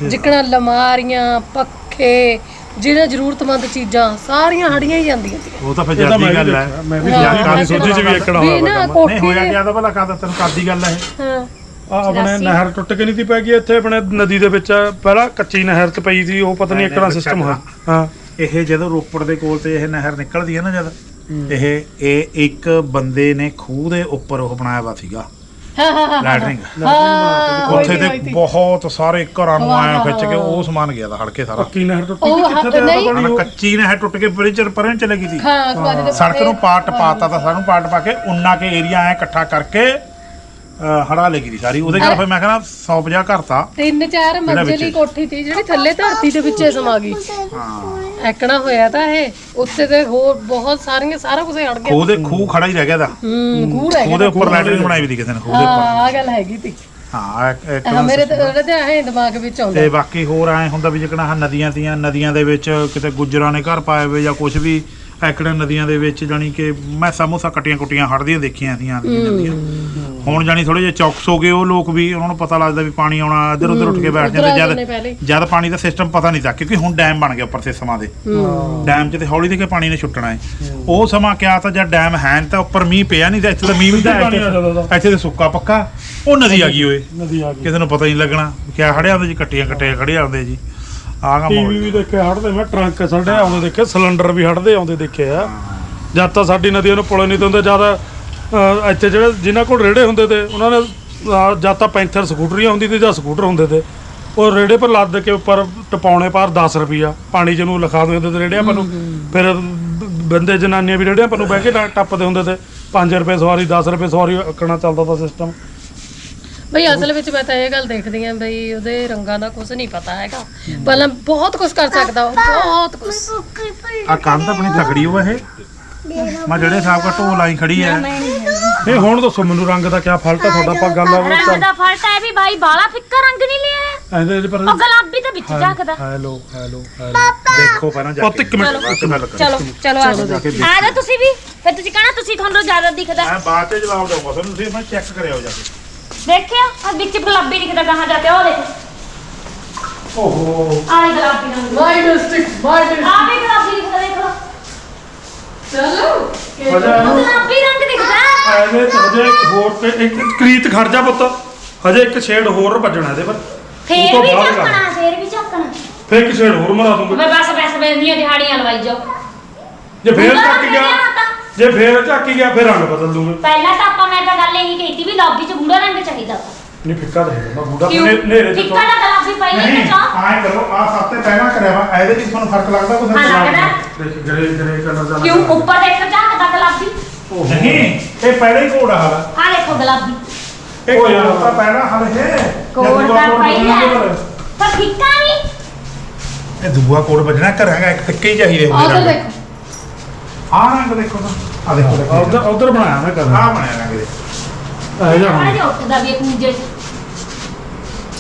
ਜਿਕਣਾ ਲਮਾਰੀਆਂ ਪੱਖੇ ਜਿਹੜੇ ਜ਼ਰੂਰਤਮੰਦ ਚੀਜ਼ਾਂ ਸਾਰੀਆਂ ਹੜੀਆਂ ਹੀ ਜਾਂਦੀਆਂ ਸੀ। ਉਹ ਤਾਂ ਫਿਰ ਮੈਂ ਵੀ ਗੱਲ ਹੈ। ਮੈਂ ਵੀ ਜਾਂ ਕਾਲੀ ਸੋਚੀ ਚ ਵੀ ਇੱਕੜਾ ਹੋਇਆ ਨਹੀਂ ਹੋਇਆ ਗਿਆ ਤਾਂ ਭਲਾ ਕਾਦਾ ਤੈਨੂੰ ਕਾਦੀ ਗੱਲ ਹੈ ਹਾਂ। ਆ ਆਪਣੇ ਨਹਿਰ ਟੁੱਟ ਕੇ ਨਹੀਂ ਤੀ ਪੈ ਗਈ ਇੱਥੇ ਆਪਣੇ ਨਦੀ ਦੇ ਵਿੱਚ ਪਹਿਲਾਂ ਕੱਚੀ ਨਹਿਰ ਚ ਪਈ ਸੀ ਉਹ ਪਤਾ ਨਹੀਂ ਇੱਕੜਾ ਸਿਸਟਮ ਹੋਇਆ। ਹਾਂ। ਇਹ ਜਦੋਂ ਰੋਪੜ ਦੇ ਕੋਲ ਤੇ ਇਹ ਨਹਿਰ ਨਿਕਲਦੀ ਹੈ ਨਾ ਜਦ ਇਹ ਇਹ ਇੱਕ ਬੰਦੇ ਨੇ ਖੂਹ ਦੇ ਉੱਪਰ ਉਹ ਬਣਾਇਆ ਵਾ ਸੀਗਾ। ਹਾਂ ਹਾਂ ਹਾਂ ਲੈਟਰਿੰਗ। ਹਾਂ ਉੱਥੇ ਤੇ ਬਹੁਤ ਸਾਰੇ ਘਰਾਂ ਨੂੰ ਆਇਆ ਖਿੱਚ ਕੇ ਉਹ ਸਮਾਨ ਗਿਆ ਦਾ ਹੜਕੇ ਸਾਰਾ। ਪੱਕੀ ਨਹਿਰ ਟੁੱਟ ਉਹ ਗਈ ਕਿੱਥੇ ਤੇ ਨਹੀਂ। ਹਨਾ ਨਹੀਂ। ਕੱਚੀ ਨਹਿਰ ਟੁੱਟ ਕੇ ਬੜੇ ਚਿਰ ਪਰਾਂ ਚਲੇ ਗਈ ਸੀ। ਹਾਂ ਖਵਾਜੇ ਦੇ ਸੜਕ ਨੂੰ ਪਾਰਟ ਪਾਤਾ ਤਾਂ ਸਾਨੂੰ ਪਾਰਟ ਪਾ ਕੇ ਉਨਾ ਕੇ ਏਰੀਆ ਐ ਇਕੱਠਾ ਕਰਕੇ ਹੜਾ ਲੈ ਗਈ ਸੀ ਸਾਰੀ। ਉਹਦੇ ਨਾਲ ਫਿਰ ਮੈਂ ਕਹਿੰਦਾ 150 ਘਰ ਤਾਂ। ਤਿੰਨ ਚਾਰ ਮੰਜ਼ਲੀ? ਕੋਠੀ ਸੀ ਜਿਹੜੀ ਥੱਲੇ ਧਰਤੀ ਦੇ ਵਿੱਚੇ ਸਮਾ ਗਈ ਹਾਂ। ਐਕਣਾ ਹੋਇਆ ਤਾਂ ਇਹ। ਉੱਤੇ ਤੇ ਹੋਰ ਬਹੁਤ ਸਾਰੀਆਂ ਸਾਰਾ ਕੁਝ ਅੜ ਗਿਆ। ਖੂਹ ਦੇ ਖੂਹ ਖੜਾ ਹੀ ਰਹਿ ਗਿਆ ਦਾ ਹੂੰ ਗੂੜ ਹੈ ਉਹਦੇ ਉੱਪਰ ਲੈਟਰਿੰਗ ਬਣਾਈ ਵੀ ਦੀ ਕਿਸੇ ਨੇ ਖੂਹ ਦੇ ਉੱਪਰ। ਹਾਂ ਆ ਗੱਲ ਹੈਗੀ ਤੀ। ਹਾਂ ਇੱਕ- ਹਾਂ ਮੇਰੇ ਤੇ ਉਹਦੇ ਤੇ ਆਏ ਦਿਮਾਗ ਵਿੱਚ ਆਉਂਦਾ। ਤੇ ਬਾਕੀ ਹੋਰ ਐ ਹੁੰਦਾ ਵੀ ਜਿਕਣਾ ਨਦੀਆਂ ਤੀਆਂ ਨਦੀਆਂ ਦੇ ਵਿੱਚ ਕਿਤੇ ਗੁੱਜਰਾਂ ਨੇ ਘਰ ਪਾਏ ਹੋਏ ਜਾਂ ਕੁਝ ਵੀ ਐਕੜੇ ਨਦੀਆਂ ਦੇ ਵਿੱਚ ਜਾਣੀ ਕਿ ਮੈਂ ਸਮੋਸਾ ਕਟੀਆਂ ਕੁੱਟੀਆਂ ਹੜਦੀਆਂ ਦੇਖੀਆਂ ਸੀਆਂ ਨਦੀਆਂ ਹੁਣ ਜਾਣੀ ਥੋੜੇ ਜਿਹਾ ਚੌਕਸ ਹੋ ਗਏ ਉਹ ਲੋਕ ਵੀ ਉਹਨਾਂ ਨੂੰ ਪਤਾ ਲੱਗਦਾ ਵੀ ਪਾਣੀ ਆਉਣਾ ਇੱਧਰ ਉੱਧਰ ਉੱਠ ਕੇ ਬੈਠ ਜਾਂਦੇ ਜਾਂਦੇ। ਜਦ ਪਾਣੀ ਦਾ ਸਿਸਟਮ ਪਤਾ ਨਹੀਂ ਤਾਂ ਕਿਉਂਕਿ ਹੁਣ ਡੈਮ ਬਣ ਗਿਆ ਉੱਪਰ ਸਿਸਮਾਂ ਦੇ। ਡੈਮ 'ਚ ਤੇ ਹੌਲੀ ਦੇ ਕੇ ਪਾਣੀ ਨੇ ਛੁੱਟਣਾ ਹੈ। ਉਹ ਸਮਾਂ ਕਿਆ ਤਾਂ ਜਦ ਡੈਮ ਹੈ ਤਾਂ ਉੱਪਰ ਮੀਂਹ ਪਿਆ ਨਹੀਂ ਤਾਂ ਇੱਥੇ ਤਾਂ ਮੀਂਹ ਵੀ ਤਾਂ। ਇੱਥੇ ਤੇ ਸੁੱਕਾ ਪੱਕਾ। ਉਹ ਨਦੀ ਆ ਗਈ ਓਏ। ਨਦੀ ਆ ਗਈ। ਕਿਸੇ ਨੂੰ ਪਤਾ ਹੀ ਨਹੀਂ ਲੱਗਣਾ। ਕਿਆ ਖੜਿਆ ਹੁੰਦੇ ਜੀ ਕੱਟੀਆਂ ਕੱਟੇ ਖੜੇ ਆਉਂਦੇ ਜੀ ਆਹ ਕੰਮ ਹੋ ਟੀਵੀ ਵੀ ਦੇਖੇ ਹੜਦੇ ਮੈਂ ਟਰੰਕ ਸਾਡੇ ਆਉਂਦੇ ਦੇਖੇ ਸਿਲੰਡਰ ਵੀ ਹੜਦੇ ਆਉਂਦੇ ਦੇਖੇ ਆ ਜਦ ਤਾਂ ਸਾਡੀ ਨਦੀਆਂ ਨੂੰ ਪੁਲ ਨਹੀਂ ਤੇ ਹੁੰਦੇ ਜ਼ਿਆਦਾ ਇੱਥੇ ਜਿਹੜੇ ਜਿਨ੍ਹਾਂ ਕੋਲ ਰੇੜੇ ਹੁੰਦੇ ਤੇ ਉਹਨਾਂ ਨੇ ਅਹ, ਜਦ ਤਾਂ ਪੈਂਥਰ ਸਕੂਟਰੀਆਂ ਹੁੰਦੀ ਤੇ ਜਾਂ ਸਕੂਟਰ ਹੁੰਦੇ ਤੇ ਉਹ ਰੇੜੇ ਪਰ ਲੱਦ ਕੇ ਉੱਪਰ ਟਪਾਉਣੇ ਪਰ 10 ਰੁਪਿਆ ਪਾਣੀ ਚ ਨੂੰ ਲਿਖਾ ਦਿੰਦੇ ਤੇ ਰੇੜਿਆਂ ਪਰ ਨੂੰ। ਫਿਰ ਬ- ਬੰਦੇ ਜਨਾਨੀਆਂ ਵੀ ਰੇੜਿਆਂ ਪਰ ਨੂੰ ਬਹਿ ਕੇ ਟ- ਟੱਪਦੇ ਹੁੰਦੇ ਤੇ 5 ਰੁਪਏ ਸਵਾਰੀ 10 ਰੁਪਏ ਸਵਾਰੀ ਅੱਕਣਾ ਚੱਲਦਾ ਤਾਂ ਸਿਸਟਮ ਬਈ ਅਸਲ ਵਿੱਚ ਮੈਂ ਤਾਂ ਇਹ ਗੱਲ ਦੇਖਦੀ ਆਂ ਬਈ ਉਹਦੇ ਰੰਗਾਂ ਦਾ ਕੁਝ ਨਹੀਂ ਪਤਾ ਹੈਗਾ। ਪਹਿਲਾਂ ਬਹੁਤ ਕੁਝ ਕਰ ਸਕਦਾ ਉਹ ਬਹੁਤ ਕੁਝ ਆ ਕੰਧ ਆਪਣੀ ਤਕੜੀ ਉਹ ਇਹ। ਮੈਂ ਜਿਹੜੇ ਹਿਸਾਬ ਦਾ ਢੋਲ ਆਈ ਖੜੀ ਹੈ ਨਹੀਂ ਹੁਣ ਦੱਸੋ ਮੈਨੂੰ ਰੰਗ ਦਾ ਕੀ ਫਾਲਟ ਆ ਤੁਹਾਡਾ ਆਪਾਂ ਗੱਲ ਆ ਰੰਗ ਦਾ ਫ਼ਰਕ ਹੈ ਵੀ ਬਾਈ ਬਾਲਾ ਫਿੱਕਾ ਰੰਗ ਨਹੀਂ ਲਿਆ ਇਹਦੇ ਇਹਦੇ ਪਰ ਉਹ ਗੁਲਾਬੀ ਤਾਂ ਵਿੱਚ ਝਾਕਦਾ ਹੈਲੋ ਹੈਲੋ ਹੈਲੋ। ਦੇਖੋ ਪਹਿਲਾਂ ਜਾ ਪੁੱਤ ਇੱਕ ਮਿੰਟ ਇੱਕ ਮਿੰਟ। ਚਲੋ ਚਲੋ ਆ ਜਾਓ। ਆ ਜਾਓ ਤੁਸੀਂ ਵੀ। ਫਿਰ ਤੁਸੀਂ ਕਹਣਾ ਤੁਸੀਂ ਤੁਹਾਨੂੰ ਜ਼ਿਆਦਾ ਦਿਖਦਾ। ਮੈਂ ਬਾਅਦ ਤੇ ਜਵਾਬ ਦਊਂਗਾ ਤੁਹਾਨੂੰ ਤੁਸੀਂ ਮੈਂ ਚੈੱਕ ਕਰਿਓ ਜਾ ਕੇ। ਦੇਖਿਆ ਆ ਵਿੱਚ ਗੁਲਾਬੀ ਦਿਖਦਾ ਕਹਾਂ ਜਾ ਕੇ ਉਹ ਦੇਖੋ। ਓਹੋ। ਆ ਇਹ ਗੁਲਾਬੀ ਰੰਗ ਮਾਈ ਡਿਸਟ੍ਰਿਕਟ ਮਾਈ ਆ ਵੀ ਗੁਲਾਬੀ ਦਿਖਦਾ ਦੇਖੋ। ਚਲੋ। ਉਹ ਹਜੇ ਇੱਕ ਹੋਰ ਤੇ ਇੱਕ ਕਰੀਤ ਖੜ ਜਾ ਪੁੱਤ। ਹਜੇ ਇੱਕ ਛੇਡ ਹੋਰ ਵੱਜਣਾ ਇਹਦੇ ਪਰ। ਫੇਰ ਵੀ ਤੋਂ ਬਾਅਦ ਕਰ। ਝਾਕਣਾ ਫੇਰ ਵੀ ਝਾਕਣਾ ਫੇਰ ਇੱਕ ਹੋਰ ਮਰਾ ਦੂੰਗਾ। ਮੈਂ ਬਸ ਬਸ ਬੈਂਦੀਆਂ ਦਿਹਾੜੀਆਂ ਲਵਾਈ ਜਾਓ। ਜੇ ਫੇਰ ਰੰਗ ਗਿਆ। ਜੇ ਫੇਰ ਝੱਕ ਗਿਆ ਫੇਰ ਰੰਗ ਬਦਲ ਦੂੰਗੇ ਪਹਿਲਾਂ ਤਾਂ ਆਪਾਂ ਮੈਂ ਤਾਂ ਗੱਲ ਇਹੀ ਕੀਤੀ ਵੀ ਲੌਬੀ ਚ ਗੂੜਾ ਰੰਗ ਚਾਹੀਦਾ। ਨਹੀਂ ਫਿੱਕਾ ਤਾਂ ਹੈਗਾ ਬੂਡਾ ਕਿਉਂ? ਨੇਰੇ ਚ ਫਿੱਕਾ ਦਾ ਗੁਲਾਬੀ ਪਾਈ ਨਹੀਂ ਹੈ ਚਾਹ। ਆਏ ਕਰੋ ਆ ਸਭ ਤੋਂ ਪਹਿਲਾਂ ਕਰਿਆ ਵਾ ਇਹਦੇ ਵਿੱਚ ਤੁਹਾਨੂੰ ਫ਼ਰਕ ਲੱਗਦਾ ਕੁਝ ਹਾਂ ਲੱਗਦਾ। ਦੇਖ ਗਰੇ ਗਰੇ ਕਲਰ ਦਾ ਕਿਉਂ? ਉੱਪਰ ਦੇਖ ਝਾਕਦਾ ਗੁਲਾਬੀ। ਨਹੀਂ ਇਹ ਪਹਿਲਾਂ ਹੀ ਆ ਹਾਲਾ ਆ ਦੇਖੋ ਗੁਲਾਬੀ। ਇਹ ਕੋਡ ਤਾਂ ਪਹਿਲਾਂ ਹਾਲ ਹੈ। ਕੋੜ ਦਾ ਪਹਿਲਾਂ ਪਰ ਫਿੱਕਾ ਨਹੀਂ। ਇਹ ਦੂਆ ਕੋਡ ਵੱਜਣਾ ਕਰਾਂਗਾ ਇੱਕ ਫਿੱਕੇ ਹੀ ਚਾਹੀਦੇ ਹੁੰਦੇ ਤਾਂ ਰੰਗ। ਦੇਖੋ। ਆਹ ਰੰਗ ਦੇਖੋ ਤਾਂ। ਆ ਦੇਖੋ ਦੇਖੋ। ਉਧਰ ਉਧਰ ਬਣਾਇਆ ਮੈਂ ਕਲਰ ਆਹ ਬਣਿਆ ਰੰਗ ਦੇ। ਇਹ ਜਾ ਆ ਜਿਹਾ ਉੱਠਦਾ ਵੀ ਇੱਕ ਮੂਜੇ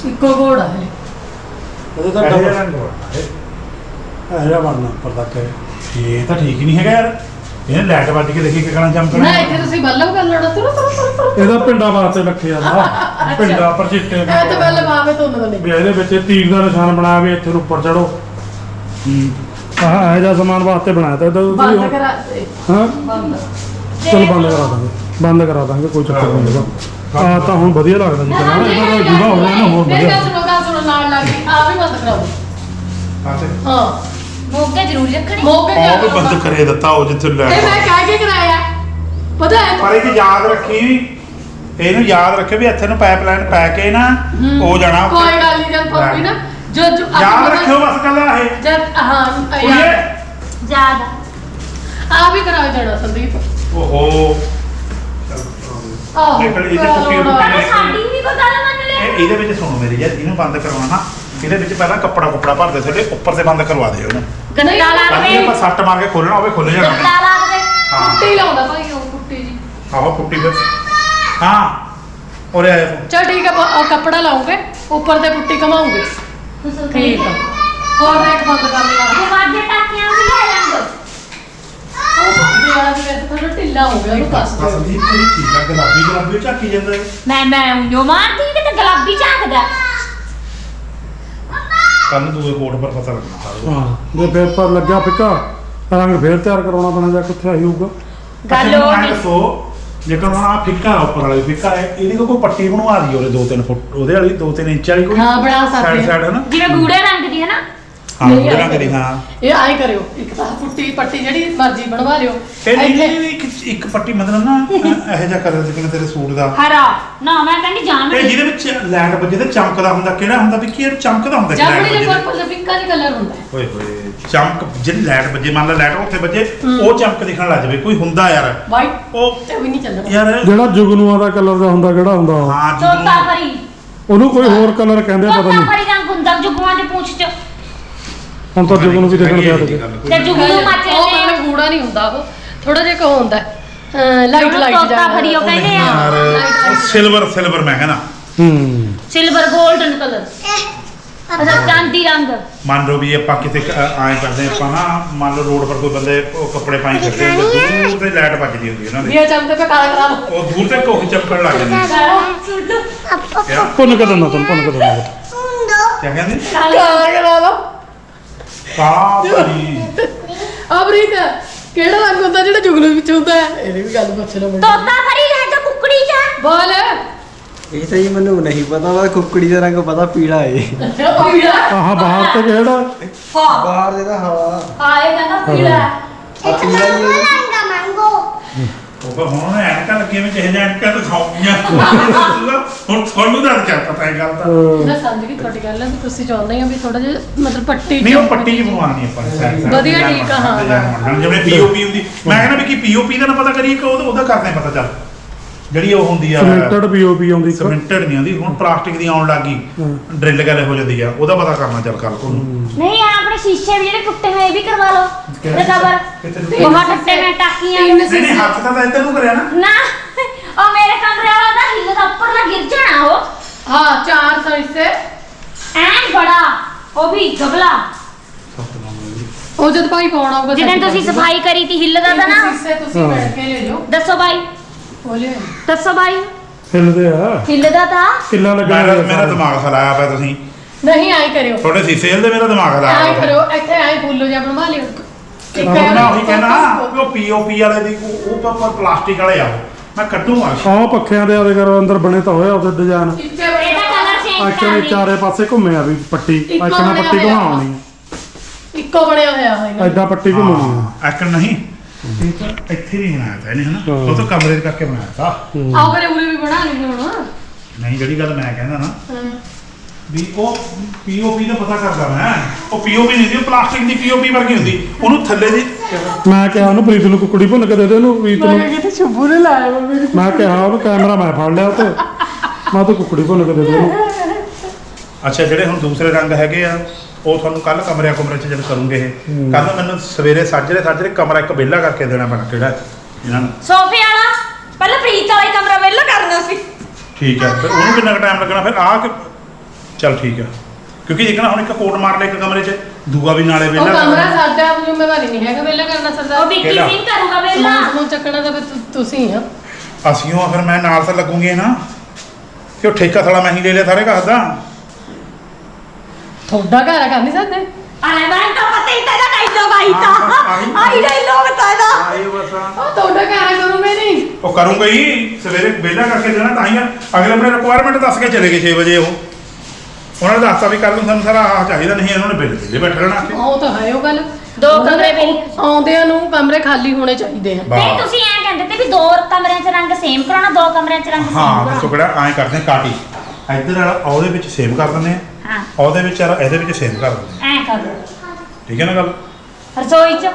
ਇੱਕੋ ਘੋੜਾ ਹੈ ਇਹਦੇ ਤਾਂ ਇਹ ਡਬਲ ਰੰਗ ਬਣਨਾ ਇਹ। ਇਹ ਜਾ ਬਣਨਾ ਉੱਪਰ ਤੱਕ। ਇਹ। ਇਹ ਤਾਂ ਠੀਕ ਹੀ ਨਹੀਂ ਹੈਗਾ ਯਾਰ। ਇਹਨੇ ਲਾਈਟ ਵੱਜ ਕੇ ਦੇਖੀ ਕਿਕਣਾ ਚਮਕਣਾ ਨਾ ਇੱਥੇ ਤੁਸੀਂ ਬੱਲਬ ਕਰ ਲੈਣਾ। ਤੁਰ ਤੁਰ ਤੁਰ ਤੁਰ। ਇਹਦਾ ਪਿੰਡਾਂ ਵਾਸਤੇ ਰੱਖਿਆ ਨਾ। ਪਿੰਡਾਂ ਪਰ ਚਿੱਟੇ ਇਹ ਤਾਂ ਬੱਲਬ ਆਵੇ ਤੁਹਾਨੂੰ ਤਾਂ ਵੀ ਨਹੀਂ ਇਹਦੇ ਵਿੱਚ ਤੀਰ ਦਾ ਨਿਸ਼ਾਨ ਬਣਾਇਆ ਵੀ ਇੱਥੇ ਨੂੰ ਉੱਪਰ ਚੜੋ ਇਹ ਜਿਹਾ ਸਮਾਨ ਵਾਸਤੇ ਬਣਾਇਆ ਤਾਂ ਇਹਦਾ ਬੰਦ ਕਰਾ ਦੇ ਹਾਂ? ਬੰਦ। ਚਲ ਬੰਦ ਕਰਾ ਦਾਂਗੇ। ਬੰਦ ਕਰਾ ਦਾਂਗੇ ਕੋਈ ਚੱਕਰ ਨਹੀਂ ਹੈਗਾ। ਆ ਤਾਂ ਹੁਣ ਵਧੀਆ ਲੱਗਦਾ ਜੀ। ਚਲਾਉਣਾ ਇਹਦਾ ਤਾਂ ਜੁਦਾ ਹੋ ਗਿਆ ਨਾ ਹੋਰ ਵਧੀਆ। ਗੱਲ ਸੁਣੋ ਗੱਲ ਸੁਣੋ ਨਾਲ ਲੱਗ ਗਈ ਆ ਵੀ ਬੰਦ ਕਰਾ ਦਿਓ ਆਤੇ। ਹਾਂ। ਮੋਗੇ ਜ਼ਰੂਰ ਰੱਖਣੀ। ਮੌਕੇ ਉਹ ਵੀ ਬੰਦ ਕਰੇ ਦਿੱਤਾ ਉਹ ਜਿੱਥੇ ਇਹ ਲਾਈਟ ਮੈਂ ਕਹਿ ਕੇ ਕਰਾਇਆ। ਪਤਾ ਹੈ? ਪਰ ਇਹ ਯਾਦ ਰੱਖੀ। ਇਹਨੂੰ ਯਾਦ ਰੱਖੇ ਵੀ ਇੱਥੇ ਨੂੰ ਪਾਈਪਲਾਈਨ ਪੈ ਕੇ ਨਾ ਹੋ। ਜਾਣਾ ਉੱਥੇ। ਕੋਈ ਗੱਲ ਨਹੀਂ ਜਦ ਪਊਗੀ ਨਾ ਜੋ ਜੋ ਯਾਦ ਰੱਖਿਓ ਬਸ ਕੱਲਾ ਇਹ ਜਦ ਹਾਂ ਕੁੜੀਏ ਯਾਰ ਜ਼ਿਆਦਾ ਆ ਵੀ ਕਰਾ ਜਾਣਾ ਸੰਦੀਪ ਓਹੋ ਆਹੋ ਨਿਕਲ ਇਹਦੀ ਕਰਾ ਕੁੱਤੀ ਲਓ ਨਾ। ਪਰ ਸਾਡੀ ਵੀ ਕੋਈ ਗੱਲ ਮੰਨ ਲੈ ਇਹ ਇਹਦੇ ਵਿੱਚ ਸੁਣੋ ਮੇਰੀ ਯਾਰ ਇਹਨੂੰ ਬੰਦ ਕਰਵਾਉਣਾ ਇਹਦੇ ਵਿੱਚ ਪਹਿਲਾਂ ਕੱਪੜਾ ਕੁਪੜਾ ਭਰਦੇ ਤੁਹਾਡੇ ਉੱਪਰ ਤੇ ਬੰਦ ਕਰਵਾ ਦਿਓ ਇਹਨੂੰ ਗੰਦਾ ਲਾ ਤਾਂ ਕਿ ਦੇ ਆਪਾਂ ਸੱਟ ਮਾਰ ਕੇ ਖੋਲਣਾ ਹੋਵੇ ਖੁੱਲ ਜਾਣਾ ਗੰਦਾ ਲਾ ਦੇ ਹਾਂ ਕੁੱਟੀ ਲਾਉਂਦਾ ਭਾਈ ਉਹ ਕੁੱਟੀ ਜੀ ਆਹੋ ਕੁੱਟੀ ਵਿੱਚ ਹਾਂ ਉਰੇ ਆਇਆ ਤੂੰ ਚਲ ਠੀਕ ਹੈ ਬ- ਉਹ ਕੱਪੜਾ ਲਾਉਂਗੇ ਉੱਪਰ ਤੇ ਪੁੱਟੀ ਕਮਾਉਂਗੇ ਠੀਕ ਆ ਹੋਰ ਦੇਖ ਬੰਦ ਕਰ ਲਿਆ ਦਰਵਾਜ਼ੇ ਟਾਕੀਆਂ ਵੀ ਲੈ ਰੰਗ ਉਹ ਬੰਦ ਵਾਲਾ ਵੀ ਵੈਸੇ ਥੋੜਾ ਢਿੱਲਾ ਹੋ ਗਿਆ ਉਹਨੂੰ ਕੱਸ ਦਿਓ ਸੰਦੀਪ ਤੇਰੀ ਠੀਕ ਆ ਗੁਲਾਬੀ ਗੁਲਾਬੀ ਝਾਕੀ ਜਾਂਦਾ ਹੈ ਮੈਂ ਮੈਂ ਉਂਝੋ ਮਾਰਦੀ ਕਿ ਤੇ ਗੁਲਾਬੀ ਝਾਕਦਾ ਕੱਲ ਦੂਏ ਕੋਟ ਪਰ ਪਤਾ ਲੱਗਣਾ ਸਾਰਾ ਹਾਂ ਜੇ ਪੇਪਰ ਲੱਗਿਆ ਫਿੱਕਾ ਰੰਗ ਫੇਰ ਤਿਆਰ ਕਰਾਉਣਾ ਪੈਣਾ ਜਾਂ ਕਿੱਥੇ ਆਈ ਹੋਊਗਾ ਗੱਲ ਉਹ ਨਹੀਂ ਦੱਸੋ ਜੇਕਰ ਹੁਣ ਆ ਫਿੱਕਾ ਉੱਪਰ ਵਾਲੀ ਫਿੱਕਾ ਹੈ ਇਹਦੀ ਕੋਈ ਪੱਟੀ ਬਣਵਾ ਦੀ ਉਹਦੇ 2-3 ਫੁੱਟ ਉਹਦੇ ਵਾਲੀ 2-3 ਇੰਚ ਵਾਲੀ ਕੋਈ ਹਾਂ, ਬਣਾ ਸਕਦੇ ਸਾਈਡ ਹਾਂ। ਸਾਈਡ ਹੈ ਨਾ ਜਿਵੇਂ ਗੂੜੇ ਰੰਗ ਦੀ ਹੈ ਨਾ ਹਾਂ ਨਹੀਂ, ਆਏਂ ਰੰਗ ਦੀ ਹਾਂ। ਇਹ ਆਏ ਕਰਿਓ ਇੱਕ ਤਾਂ ਪੁੱਟੀ ਪੱਟੀ ਜਿਹੜੀ ਮਰਜ਼ੀ ਬਣਵਾ ਲਿਓ। ਇਹ ਨਹੀਂ ਇੱਥੇ ਨਹੀਂ ਇੱਕ ਇੱਕ ਪੱਟੀ ਮਤਲਬ ਨਾ ਅਹ, ਇਹੋ ਜਿਹਾ ਕਲਰ ਜਿਵੇਂ ਤੇਰੇ ਸੂਟ ਦਾ। ਹਰਾ। ਨਾ ਮੈਂ ਕਹਿੰਦੀ ਜਾਮ ਤੇ ਜਿਹਦੇ ਵਿੱਚ ਲਾਈਟ ਵੱਜੇ ਤੇ ਚਮਕਦਾ ਹੁੰਦਾ ਕਿਹੜਾ ਹੁੰਦਾ ਵੀ ਕੀ ਇਹ ਚਮਕਦਾ ਹੁੰਦਾ ਕਿ ਜਾਮਣੀ light ਦੇ ਵੱਜੇ ਪਰਪਲ ਦਾ ਪਿੰਕਾ ਜਿਹਾ ਕਲਰ ਹੁੰਦਾ। ਹੈ ਓਏ ਹੋਏ ਚਮਕ ਜਿਹੜੀ ਲਾਈਟ ਵੱਜੇ ਮੰਨ ਲਾ ਲਾਈਟ ਉੱਥੇ ਵੱਜੇ ਉਹ ਚਮਕ ਦਿਖਣ ਲੱਗ ਜਾਵੇ ਕੋਈ ਹੁੰਦਾ ਯਾਰ। ਵਾਈਟ ਉਹ ਇਹ ਵੀ ਨਹੀਂ ਚੱਲਣਾ। ਜਿਹੜਾ ਜੁਗਨੂਆਂ ਦਾ ਕਲਰ ਦਾ ਹੁੰਦਾ ਕਿਹੜਾ ਹੁੰਦਾ? ਉਹ? ਹਾਂ ਤੋਤਾ ਜਦੋਂ ਫਰੀ ਉਹਨੂੰ ਕੋਈ ਹੋਰ ਕਲਰ ਕਹਿੰਦੇ ਪਤਾ ਤੋਤਾ ਨਹੀਂ ਫਰੀ ਰੰਗ ਹੁੰਦਾ ਜੁਗੂਆਂ ਦੀ ਪੂੰਛ ਚ। ਹੁਣ ਤਾਂ ਜੁਗਨੂ ਵੀ ਦੇਖਣ ਗਿਆ। ਤੇ ਤੇ ਜੁਗਨੂ ਮਾਚੇ ਉਹ ਨੇ ਮਤਲਬ ਗੂੜਾ ਨਹੀਂ ਹੁੰਦਾ ਉਹ। ਥੋੜਾ ਜਿਹਾ ਕੋ ਹੁੰਦਾ ਲਾਈਟ ਲਾਈਟ ਤੋਤਾ ਫਰੀ ਉਹ ਕਹਿੰਦੇ ਆ। ਯਾਰ ਸਿਲਵਰ ਸਿਲਵਰ ਮੈਂ ਕਹਿੰਦਾ। ਹੂੰ। ਸਿਲਵਰ 골ਡਨ ਕਲਰ ਅੱਛਾ ਚਾਂਦੀ ਰੰਗ। ਮੰਨ ਲਓ ਵੀ ਆਪਾਂ ਕਿਤੇ ਆਏ ਕਰਦੇ ਆਪਾਂ ਨਾ ਮੰਨ ਲਓ ਰੋਡ ਪਰ ਕੋਈ ਬੰਦੇ ਉਹ ਕੱਪੜੇ ਪਾਈ ਫਿਰਦੇ ਹੁੰਦੇ ਦੂਰ ਤੇ ਲਾਈਟ ਵੱਜਦੀ ਹੁੰਦੀ ਉਹਨਾਂ ਦੀ। ਇਹ ਚਮਕੇ ਪੇ ਕਾਲਾ ਕਰਾ ਲਓ ਉਹ ਦੂਰ ਤੇ ਕੋਹ ਚਮਕਣ ਲੱਗ ਜਾਂਦੀ ਪੁੰਨ ਕੇ ਦਿੰਦਾ ਤੈਨੂੰ ਪੁੰਨ ਕੇ ਦਿੰਦਾ ਕਿਆ ਕਹਿੰਦੇ? ਕਾਲਾ ਕਰਾ ਲਓ ਕਾ ਭਰੀ ਅਬਰੀਤ ਕਿਹੜਾ ਰੰਗ ਹੁੰਦਾ ਜਿਹੜਾ ਜੁਗਲੂ ਵਿੱਚ ਹੁੰਦਾ? ਹੈ ਇਹਦੀ ਵੀ ਗੱਲ ਪੁੱਛ ਲਓ ਮੈਨੂੰ। ਤੋਤਾ ਫਰੀ ਲੈ ਜਾ ਕੁੱਕੜੀ ਜਾ। ਬੋਲ। ਇਹ ਤਾਂ ਜੀ ਮੈਨੂੰ ਨਹੀਂ ਪਤਾ ਵਾ ਕੁੱਕੜੀ ਦਾ ਰੰਗ ਪਤਾ ਪੀਲਾ ਏ। ਪੀੜਾ ਆਹ ਬਾਹਰ ਤੇ ਕਿਹੜਾ? ਹਾਂ। ਬਾਹਰ ਦੇ ਤਾਂ ਹਵਾ। ਹਾਂ ਇਹ ਕਹਿੰਦਾ ਪੀਲਾ। ਆ ਪੀਲਾ ਹੀ ਏ। ਉਹ ਕਹ ਹੁਣ ਐਨਕਾਂ ਲੱਗੀਆਂ ਵਿੱਚ ਇਹ ਐਨਕਾਂ ਦਿਖਾਉਂਗੀਆਂ ਹੁਣ ਤੁਹਾਨੂੰ ਤਾਂ ਚੱਲ ਪਤਾ ਹੈ ਗੱਲ ਤਾਂ। ਮੈਂ ਸਮਝ ਗਈ ਤੁਹਾਡੀ ਗੱਲ ਵੀ ਤੁਸੀਂ ਚਾਹੁੰਦੇ ਹੋ ਵੀ ਥੋੜਾ ਜਿਹਾ ਮਤਲਬ ਪੱਟੀ ਨਹੀਂ ਉਹ ਪੱਟੀ ਜੀ ਬਣਵਾਉਣੀ ਆਪਾਂ ਨੇ ਵਧੀਆ ਠੀਕ ਆ, ਹਾਂ, ਹਾਂ। ਜਿਵੇਂ ਪੀਓਪੀ ਹੁੰਦੀ। ਮੈਂ ਕਹਿੰਦਾ ਵੀ ਕੀ ਪੀਓਪੀ ਦਾ ਨਾ ਪਤਾ ਕਰੀਏ ਕਿ ਉਹਦਾ ਉਹਦਾ ਕਰਦੇ ਹਾਂ ਪਤਾ ਚੱਲ। ਜਿਹੜੀ ਉਹ ਹੁੰਦੀ ਆ ਸਿਮੈਂਟਡ ਪੀਓਪੀ ਆਉਂਦੀ ਇੱਕ ਸਿਮੈਂਟਡ ਨਹੀਂ ਆਉਂਦੀ ਹੁਣ ਪਲਾਸਟਿਕ ਦੀ ਆਉਣ ਲੱਗੀ ਡਰਿਲ ਗੱਲ ਹੋ ਜਾਂਦੀ ਆ ਉਹਦਾ ਪਤਾ ਕਰਨਾ ਚੱਲ ਕੱਲ ਕੋਲ ਨਹੀਂ ਆ ਆਪਣੇ ਸ਼ੀਸ਼ੇ ਵੀ ਜਿਹੜੇ ਟੁੱਟੇ ਹੋਏ ਇਹ ਵੀ ਕਰਵਾ ਲਓ ਰਿਕਵਰ? ਬਹੁਤ ਟੁੱਟੇ ਨੇ ਟਾਕੀਆਂ ਤਿੰਨ ਨਹੀਂ ਨਹੀਂ ਹੱਥ ਤਾਂ ਤਾਂ ਇੱਧਰ ਨੂੰ ਕਰਿਆ ਨਾ। ਨਾ ਉਹ ਮੇਰੇ ਕਮਰੇ ਵਾਲਾ ਦਾ ਹਿੱਲ ਦਾ ਉੱਪਰ ਨਾ ਗਿਰ ਜਾਣਾ ਉਹ। ਹਾਂ ਚਾਰ ਸੌ ਇਸੇ। ਐ ਉਹ ਵੀ ਗਬਲਾ। ਉਹ ਜਦ ਭਾਈ ਪਾਉਣਾ ਹੋਊਗਾ ਜਿੱਦਾਂ ਤੁਸੀਂ ਗੱਲ ਸਫ਼ਾਈ ਕਰੀ ਤੀ ਹਿੱਲਦਾ ਤਾਂ ਨਾ। ਹਿੱਸੇ ਤੁਸੀਂ ਬੈਠ ਕੇ ਲੈ ਜਾਓ। ਦੱਸੋ ਬਾਈ। ਲਿਓ ਦੱਸੋ ਬਾਈ। ਹਿੱਲਦੇ ਆ। ਹਿੱਲਦਾ ਤਾਂ। ਕਿੱਲਾ ਲੱਗਣਾ ਮੇਰਾ ਮੇਰਾ ਦਿਮਾਗ ਖਲਾਇਆ ਪਿਆ ਤੁਸੀਂ। ਨਹੀਂ ਆਏ ਕਰਿਓ। ਤੁਹਾਡੇ ਸੀਸੇ ਦੇ ਮੇਰਾ ਦਿਮਾਗ ਖਲਾਇਆ ਆਏ ਪਿਆ ਕਰਿਓ ਇੱਥੇ ਆਏ ਫੁੱਲੋ ਜਿਹਾ ਬਣਵਾ ਲਿਓ। ਇੱਕ ਮੈਂ ਉਹੀ ਕਹਿਣਾ ਵੀ ਉਹ ਪੀਓਪੀ ਵਾਲੇ ਦੀ ਉਹ- ਉਹ ਪਰ ਪਲਾਸਟਿਕ ਵਾਲੇ ਆ। ਉਹ। ਮੈਂ ਕੱਢੂਗਾ। ਆਹ ਪੱਖਿਆਂ ਦੇ ਆਦੇ ਕਰੋ ਅੰਦਰ ਬਣੇ ਤਾਂ ਹੋਇਆ ਉਹਦੇ ਡਿਜ਼ਾਈਨ ਇੱਥੇ ਇਹਦਾ। ਕਲਰ ਚੇਂਜ ਕਰ ਚਾਰੇ ਪਾਸੇ ਘੁੰਮਿਆ ਵੀ ਪੱਟੀ। ਇੱਕੋ ਆਖਣਾ ਬਣਿਆ ਪੱਟੀ ਹੋਇਆ। ਘੁਮਾਉਣੀ ਇੱਕੋ ਬਣਿਆ ਹੋਇਆ ਹੋਏਗਾ ਐਦਾਂ ਪੱਟੀ ਘੁਮਾਉਣੀ ਐਕਣ ਨਹੀਂ। ਇਹ ਤਾਂ ਇੱਥੇ ਨਹੀਂ ਬਣਾਇਆ ਤਾ ਇਹਨੇ ਹਨਾ? ਹਾਂ। ਉਹ ਤਾਂ ਕਮਰੇ ਦੇ ਕਰਕੇ ਬਣਾਇਆ ਤਾ। ਆਓ ਫਿਰ ਉਰੇ ਵੀ ਬਣਾ ਲੂਗੇ ਹੁਣ। ਨਹੀਂ ਜਿਹੜੀ ਗੱਲ ਮੈਂ ਕਹਿੰਦਾ ਨਾ ਹਾਂ। ਵੀ ਉਹ ਪੀਓਪੀ ਦਾ ਪਤਾ ਕਰਦਾ ਮੈਂ। ਉਹ ਪੀਓਪੀ ਨਹੀਂ ਸੀ ਉਹ ਪਲਾਸਟਿਕ ਦੀ ਪੀਓਪੀ ਵਰਗੀ ਹੁੰਦੀ। ਉਹਨੂੰ ਥੱਲੇ ਦੀ ਮੈਂ ਕਿਹਾ ਉਹਨੂੰ ਪ੍ਰੀਤ ਨੂੰ ਕੁਕੜੀ ਭੁੰਨ ਕੇ ਦੇ ਦੇ ਉਹਨੂੰ ਪ੍ਰੀਤ ਨੂੰ। ਕਿਤੇ ਸ਼ੁਭੂ ਨੇ ਲਾਇਆ ਮੰਮੀ ਨੂੰ ਮੈਂ ਕਿਹਾ ਉਹਨੂੰ ਕੈਮਰਾ ਮੈਂ ਫੜ ਲਿਆ ਤੇ ਮੈਂ ਤਾਂ ਕੁਕੜੀ ਭੁੰਨ ਕੇ ਦੇ ਦੇ ਉਹਨੂੰ। ਅੱਛਾ ਜਿਹੜੇ ਹੁਣ ਦੂਸਰੇ ਰੰਗ ਹੈਗੇ ਆ ਉਹ ਤੁਹਾਨੂੰ ਕੱਲ ਕਮਰਿਆਂ ਕਮਰੇ ਚ ਜਦ ਕਰੂੰਗੇ ਇਹ। ਕੱਲ ਮੈਨੂੰ ਸਵੇਰੇ ਸਾਜਰੇ ਸਾਜਰੇ ਕਮਰਾ ਇੱਕ ਵਿਹਲਾ ਕਰਕੇ ਦੇਣਾ ਪੈਣਾ ਕਿਹੜਾ ਇਹਨਾਂ ਨੂੰ। ਸੋਫੇ ਵਾਲਾ? ਪਹਿਲਾਂ ਪ੍ਰੀਤ ਵਾਲਾ ਹੀ ਕਮਰਾ ਵਿਹਲਾ ਕਰਨਾ ਸੀ। ਠੀਕ ਹੈ ਫਿਰ ਉਹਨੂੰ ਕਿੰਨਾ ਟਾਈਮ ਲੱਗਣਾ? ਫਿਰ ਆ ਕੇ ਚੱਲ ਠੀਕ ਹੈ। ਕਿਉਂਕਿ ਜਿੱਕਣਾ ਹੁਣ ਇੱਕ ਕੋਟ ਮਾਰ ਲੈ ਇੱਕ ਕਮਰੇ 'ਚ ਦੂਆ ਵੀ ਨਾਲੇ ਉਹ ਕਮਰਾ। ਸਾਡਾ ਜ਼ਿੰਮੇਵਾਰੀ ਨਹੀਂ ਹੈਗਾ ਵੇਲਾ ਕਰਨਾ ਉਹ ਸਰਦਾਰ ਵਿੱਕੀ ਕਿਹੜਾ? ਸਿੰਘ ਕਰੂਗਾ ਵਿਹਲਾ। ਸਮਾਨ ਸਮੂਨ ਚੱਕਣਾ ਤਾਂ ਫਿਰ ਤੁ- ਤੁਸੀਂ ਆ। ਅਸੀਂ ਉਹ ਫਿਰ ਮੈਂ ਨਾਲ ਤਾਂ ਲੱਗੂਗੀ ਨਾ। ਕਿ ਉਹ ਠੇਕਾ ਸਾਲਾ ਮੈਂ ਹੀ ਲੈ ਲਿਆ ਸਾਰੇ ਘਰ ਦਾ। ਤੁਹਾਡਾ ਘਰ ਆ ਕਰ ਨਹੀਂ ਸਕਦੇ ਅਰੇ ਮੈਂ ਤਾਂ ਪਤਾ ਹੀ ਤੇਰਾ ਡਾਇਲੋਗ ਆਈ ਹਾਂ, ਬਸ ਆਹੀ। ਤਾਂ ਆਈ ਡਾਇਲੋਗ ਤਾਂ ਇਹਦਾ। ਆਏ ਬਸ ਉਹ ਤੁਹਾਡਾ ਘਰ ਆ ਕਰੂੰਗੇ ਨਹੀਂ ਉਹ ਕਰੂੰਗਾ ਹੀ। ਸਵੇਰੇ ਵਿਹਲਾ ਕਰਕੇ ਦੇਣਾ ਤਾਂ ਹੀ ਆ। ਅਗਲੇ ਆਪਣੇ ਰਿਕੁਆਇਰਮੈਂਟ ਦੱਸ ਕੇ ਚਲੇ ਗਏ 6 ਵਜੇ ਉਹ। ਉਹਨਾਂ ਨੇ ਦੱਸਤਾ ਵੀ ਕੱਲ ਨੂੰ ਸਾਨੂੰ ਸਾਰਾ ਆਹ ਚਾਹੀਦਾ ਨਹੀਂ ਇਹਨਾਂ ਨੇ ਬਿੱਲ ਦੇ ਬੈਠ ਰਹਿਣਾ। ਕਿ ਉਹ ਤਾਂ ਹੈ ਉਹ ਗੱਲ। ਦੋ ਉਹਨਾਂ ਕਮਰੇ ਦੇ ਵਿਹਲੇ। ਆਉਂਦਿਆਂ ਨੂੰ ਕਮਰੇ ਖਾਲੀ ਹੋਣੇ ਚਾਹੀਦੇ ਆ। ਨਹੀਂ ਤੁਸੀਂ ਐਂ ਕਹਿੰਦੇ ਤੇ ਵੀ ਦੋ ਕਮਰਿਆਂ 'ਚ ਰੰਗ ਸੇਮ ਕਰਾਉਣਾ ਦੋ ਕਮਰਿਆਂ 'ਚ ਰੰਗ ਸੇਮ ਹਾਂ ਕਰਾਉਣਾ। ਟੁਕੜਾ ਐਂ ਕਰਦੇ ਆ ਕਾਟੀ। ਇੱਧਰ ਵਾਲਾ ਉਹਦੇ ਵਿੱਚ ਸੇਮ ਕਰ ਦਿੰਦੇ ਆ। ਹਾਂ ਉਹਦੇ ਵਿੱਚ ਵਾਲਾ ਇਹਦੇ ਵਿੱਚ ਸੇਮ ਕਰ ਦਿੰਦੇ ਐਂ ਕਰ ਲਓ। ਠੀਕ ਹੈ ਨਾ ਗੱਲ? ਰਸੋਈ 'ਚ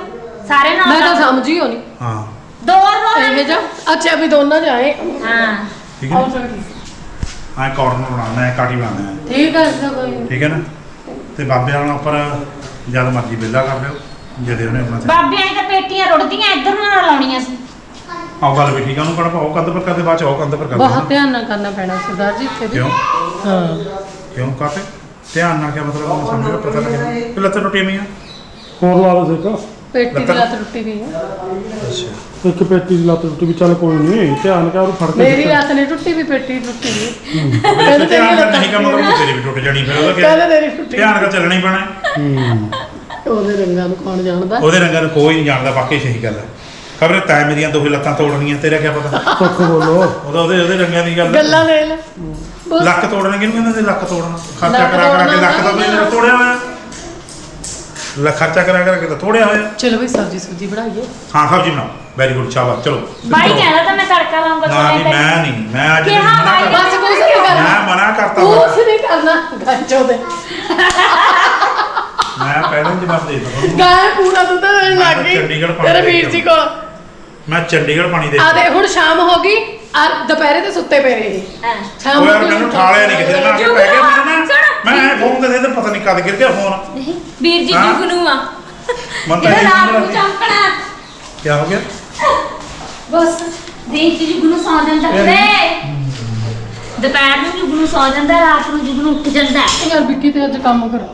ਸਾਰੇ ਨਾਲ ਮੈਂ ਤਾਂ ਸਮਝੀ ਹੋਣੀ। ਹਾਂ। ਦੋ ਰੋ ਇਹ ਜਾ ਅੱਛਾ ਵੀ ਦੋਨਾਂ ਜਾਏ ਹਾਂ। ਠੀਕ ਹੈ ਨਾ? ਐਂ ਕਾਰਨਰ ਬਣਾਉਣਾ ਹੈ। ਕਾਟੀ ਬਣਾਉਣਾ ਹੈ ਠੀਕ ਹੈ ਇਸ ਦਾ ਕੋਈ ਨੀ। ਠੀਕ ਹੈ ਨਾ? ਤੇ ਬਾਬੇ ਵਾਲਾ ਉੱਪਰ ਜਦ ਮਰਜ਼ੀ ਵਿਹਲਾ ਕਰ ਲਿਓ ਜਦੇ ਉਹਨੇ ਆਪਣਾ ਬਾਬਿਆਂ ਦੀ ਤਾਂ ਪੇਟੀਆਂ ਰੁੜਦੀਆਂ ਇੱਧਰ ਨੂੰ ਨਾ ਲਾਉਣੀਆਂ ਸੀ। ਆਹ ਗੱਲ ਵੀ ਠੀਕ ਆ ਉਹਨੂੰ ਕਹਣਾ ਉਹ ਕੰਧ ਪਰ ਕਰਦੇ ਬਾਅਦ ਚ ਉਹ ਕੰਧ ਪਰ ਕਰਦੇ ਬਹੁਤ ਧਿਆਨ ਨਾਲ ਕਰਨਾ ਪੈਣਾ ਸਰਦਾਰ ਜੀ ਇੱਥੇ ਵੀ। ਕਿਉਂ? ਹਾਂ। ਕਿਉਂ ਕਾਤੇ? ਧਿਆਨ ਨਾਲ ਕਿਆ ਮਤਲਬ ਮੈਨੂੰ ਸਮਝ ਰਿਹਾ ਪਤਾ ਲੱਗਿਆ। ਕਿ ਲੱਤਾਂ ਟੁੱਟੀਆਂ ਮੀਆਂ ਹੋਰ ਲਾ ਦੇ ਸਿੱਕਾ। ਪੇਟੀ ਦੀ ਲੱਤ ਟੁੱਟੀ ਗਈ ਹੈ ਅੱਛਾ। ਇੱਕ ਪੇਟੀ ਦੀ ਲੱਤ ਟੁੱਟੀ ਵੀ ਚੱਲ ਕੋਈ ਨਹੀਂ ਧਿਆਨ ਕਰ ਉਹਨੂੰ ਫੜ ਕੇ ਮੇਰੀ। ਲੱਤ ਨਹੀਂ ਟੁੱਟੀ ਵੀ ਪੇਟੀ ਟੁੱਟੀ ਗਈ ਮੇਰੇ ਧਿਆਨ ਨਾਲ ਨਹੀਂ ਕੰਮ ਕਰੂੰ ਤੇਰੀ ਵੀ ਟੁੱਟ ਜਾਣੀ ਫਿਰ ਉਹਦਾ ਕਹਿੰਦੇ ਕੀ ਤੇਰੀ ਟੁੱਟੀ ਧਿਆਨ ਨਾਲ ਚੱਲਣਾ ਹੀ ਪੈਣਾ। ਹੈ। ਹੂੰ ਉਹਦੇ ਰੰਗਾਂ ਨੂੰ ਕੌਣ ਜਾਣਦਾ? ਉਹਦੇ ਰੰਗਾਂ ਨੂੰ ਕੋਈ ਨਹੀਂ ਜਾਣਦਾ ਵਾਕਈ ਸਹੀ ਗੱਲ ਹੈ ਖਬਰੇ ਤੈ ਮੇਰੀਆਂ ਦੋਹੇ ਲੱਤਾਂ ਤੋੜਨੀਆਂ ਤੇਰਾ ਕੀ ਪਤਾ? ਸੁੱਖ ਬੋਲੋ। ਉਹਦਾ ਉਹਦੇ ਉਹਦੇ ਰੰਗਾਂ ਦੀ ਗੱਲ। ਗੱਲਾਂ ਲੈ ਬਸ। ਲੱਕ ਤੋੜਨ ਕਿਹਨੂੰ ਕਹਿੰਦੇ ਨੇ ਲੱਕ ਤੋੜਨਾ। ਖਰਚਾ ਲੱਕ ਕਰਾ ਕਰਾ ਕੇ ਲੱਕ ਤਾਂ ਮੇਰਾ ਤੋੜਿਆ ਹੋਇਆ। ਲੱਖ ਖਰਚਾ ਕਰਾ ਕਰਾ ਕੇ ਤਾਂ ਤੋੜਿਆ ਹੋਇਆ। ਚਲੋ ਵੀ ਸਬਜੀ ਸੁਬਜੀ ਬਣਾਈਏ। ਹਾਂ ਸਬਜ਼ੀ ਬਣਾਓ। ਵੈਰੀ ਗੁੱਡ ਸ਼ਾਬਾਸ਼। ਚਲੋ ਬਾਈ ਕਹਿੰਦਾ ਤਾਂ ਮੈਂ ਤੜਕਾ ਲਾਉਂਗਾ ਨਾ ਜੀ ਮੈਂ ਨਹੀਂ। ਮੈਂ ਅੱਜ ਕਿਹਾ ਮਨਾ ਬਾਈ ਕਰਤਾ ਬਸ ਕੁਛ ਨਹੀਂ ਕਰਨਾ। ਮੈਂ ਮਨਾ ਕਰਤਾ। ਕੁਛ ਨਹੀਂ ਕਰਨਾ ਗਾਜੋ ਦੇ ਮੈਂ ਪਹਿਲਾਂ ਹੀ ਜਵਾਬ ਦੇ ਦਿੱਤਾ। ਗਾਇ ਪੂਰਾ ਦੁੱਧ ਦੇਣ ਲੱਗ ਗਈ। ਤੇਰੇ ਵੀਰ ਜੀ ਕੋਲ। ਮੈਂ ਚੰਡੀਗੜ੍ਹ ਪਾਣੀ ਦੇ ਆ ਦੇ ਹੁਣ ਸ਼ਾਮ ਹੋ ਗਈ ਆ ਦੁਪਹਿਰੇ ਤੇ ਸੁੱਤੇ ਪਏ ਰਹੇ। ਸ਼ਾਮ ਉਹ ਨੂੰ ਯਾਰ ਮੈਨੂੰ ਠਾਲਿਆ ਨਹੀਂ ਕਿਸੇ ਨੇ ਨਾ ਕੇ ਪੈ ਗਿਆ ਮੈਨੂੰ ਨਾ। ਮੈਂ ਫੋਨ ਤੇ ਦੇ ਪਤਾ ਨਹੀਂ ਕਦ ਗਿਰ ਗਿਆ ਫੋਨ ਵੀਰ ਜੀ ਹਾਂ? ਜੁਗਨੂ ਆ ਮਨ ਤਾਂ ਇਹਦਾ ਇਹ ਰਾਤ ਨੂੰ ਨਹੀਂ ਚਮਕਣਾ। ਕੀ ਹੋ ਗਿਆ? ਬਸ ਵੀਰ ਜੀ ਜੁਗਨੂ ਸੌ ਜਾਂਦਾ ਕਰੇ ਦੁਪਹਿਰ ਨੂੰ ਜੁਗਨੂ ਸੌ ਜਾਂਦਾ ਰਾਤ ਨੂੰ ਜੁਗਨੂ ਉੱਠ ਜਾਂਦਾ। ਯਾਰ ਵਿੱਕੀ ਤੇ ਅੱਜ ਕੰਮ ਕਰੋ।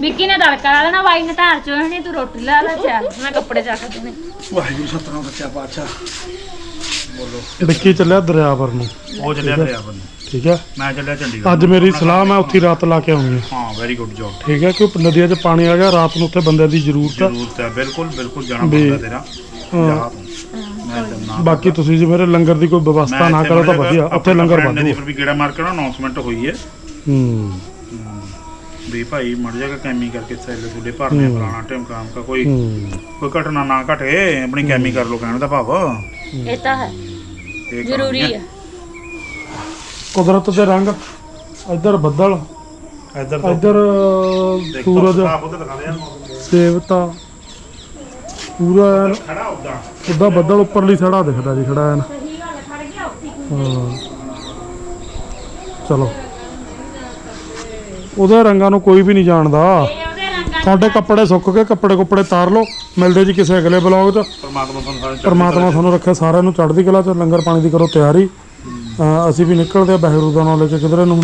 ਵਿੱਕੀ ਨੇ ਤੜਕਾ ਲਾ ਲੈਣਾ ਬਾਈ ਨੇ ਧਾਰ ਚੋਹਣੀ ਤੂੰ ਰੋਟੀ ਲਾ ਲੈ ਚੱਲ ਮੈਂ ਕੱਪੜੇ ਚੱਕ ਦੇਣੇ। ਵਾਹਿਗੁਰੂ ਸਤਨਾਮ ਸੱਚਾ ਪਾਤਸ਼ਾਹ। ਵਿੱਕੀ ਚੱਲਿਆ ਦਰਿਆ ਪਰ ਨੂੰ। ਉਹ ਚੱਲਿਆ ਦਰਿਆ ਬੰਨ ਠੀਕ ਹੈ? ਮੈਂ ਚੱਲਿਆ ਚੰਡੀਗੜ੍ਹ। ਅੱਜ ਮੇਰੀ ਸਲਾਹ ਮੈਂ ਉੱਥੇ ਹੀ ਰਾਤ ਲਾ ਕੇ ਆਉਣੀ ਹੈ ਹਾਂ ਵੈਰੀ ਗੁੱਡ ਜੌਬ ਠੀਕ ਹੈ ਕਿ ਨਦੀਆਂ 'ਚ ਪਾਣੀ ਆ ਗਿਆ ਰਾਤ ਨੂੰ ਉੱਥੇ ਬੰਦਿਆਂ ਦੀ ਜ਼ਰੂਰਤ ਹੈ। ਜ਼ਰੂਰਤ ਹੈ ਬਿਲਕੁਲ ਬਿਲਕੁਲ ਜਾਣਾ ਵੀ- ਪਊਗਾ ਤੇਰਾ। ਹਾਂ। ਮੈਂ ਨਾ ਬਾਕੀ ਤੁਸੀਂ ਜੇ ਮੇਰੇ ਲੰਗਰ ਦੀ ਕੋਈ ਵਿਵਸਥਾ ਨਾ ਕਰੋ ਤਾਂ ਵਧੀਆ ਉੱਥੇ ਲੰਗਰ ਬੰਦ ਬੰਦੂ ਵੀ ਗੇੜਾ ਮਾਰ ਕੇ ਨਾ ਅਨਾਉਂਸਮੈਂਟ ਹੋਈ ਹੈ। ਹੂੰ। ਵੀ ਭਾਈ ਮੜ ਜਾਏਗਾ ਕੈਮੀ ਕਰਕੇ ਸੈੱਲ ਸੁਲੇ ਭਰਨੇ। ਫਲਾਣਾ ਟਾਈਮ ਕੰਮ ਕਾ ਕੋਈ ਕੋਈ ਘਟਨਾ ਨਾ ਘਟੇ ਆਪਣੀ ਕੈਮੀ ਕਰ ਲੋ ਕਹਿਣ ਦਾ ਭਾਵ। ਇਹ ਤਾਂ ਹੈ। ਇਹ ਜ਼ਰੂਰੀ ਹੈ। ਕੁਦਰਤ ਦੇ ਰੰਗ ਇੱਧਰ ਬੱਦਲ ਇੱਧਰ ਤੋਂ ਇੱਧਰ ਸੂਰਜ ਸਾਫ਼ ਦਿਖਾ ਦੇ ਯਾਰ। ਮੌਸਮ। ਦੇਵਤਾ ਪੂਰਾ ਐਨ ਖੜਾ ਉਦਾਂ। ਉਹਦਾ ਬੱਦਲ ਉੱਪਰਲੀ ਸੜਾ ਦਿਖਦਾ ਜੀ ਖੜਾ ਐਨ। ਸਹੀ ਗੱਲ ਫੜ ਗਿਆ ਉੱਥੇ ਹਾਂ। ਚਲੋ। ਉਹਦੇ ਰੰਗਾਂ ਨੂੰ ਕੋਈ ਵੀ ਨਹੀਂ ਜਾਣਦਾ। ਉਹਦੇ ਰੰਗਾਂ ਸਾਡੇ ਕੱਪੜੇ ਸੁੱਕ ਗਏ ਕੱਪੜੇ ਕੁੱਪੜੇ ਤਾਰ ਲਓ ਮਿਲਦੇ ਜੀ ਕਿਸੇ ਅਗਲੇ ਬਲੌਗ 'ਚ। ਪਰਮਾਤਮਾ ਤੁਹਾਨੂੰ ਸਾਰੇ ਚੜ੍ਹਦੀ ਪਰਮਾਤਮਾ ਤੁਹਾਨੂੰ ਰੱਖੇ ਸਾਰਿਆਂ ਨੂੰ ਚੜ੍ਹਦੀ ਕਲਾ 'ਚ ਲੰਗਰ ਪਾਣੀ ਦੀ ਕਰੋ ਤਿਆਰੀ। ਅਹ ਅਸੀਂ ਵੀ ਨਿਕਲਦੇ ਆ ਬਹਿਰੂ ਦਾ ਨਾਂ ਲੈ ਕੇ ਕਿਧਰੇ ਨੂੰ।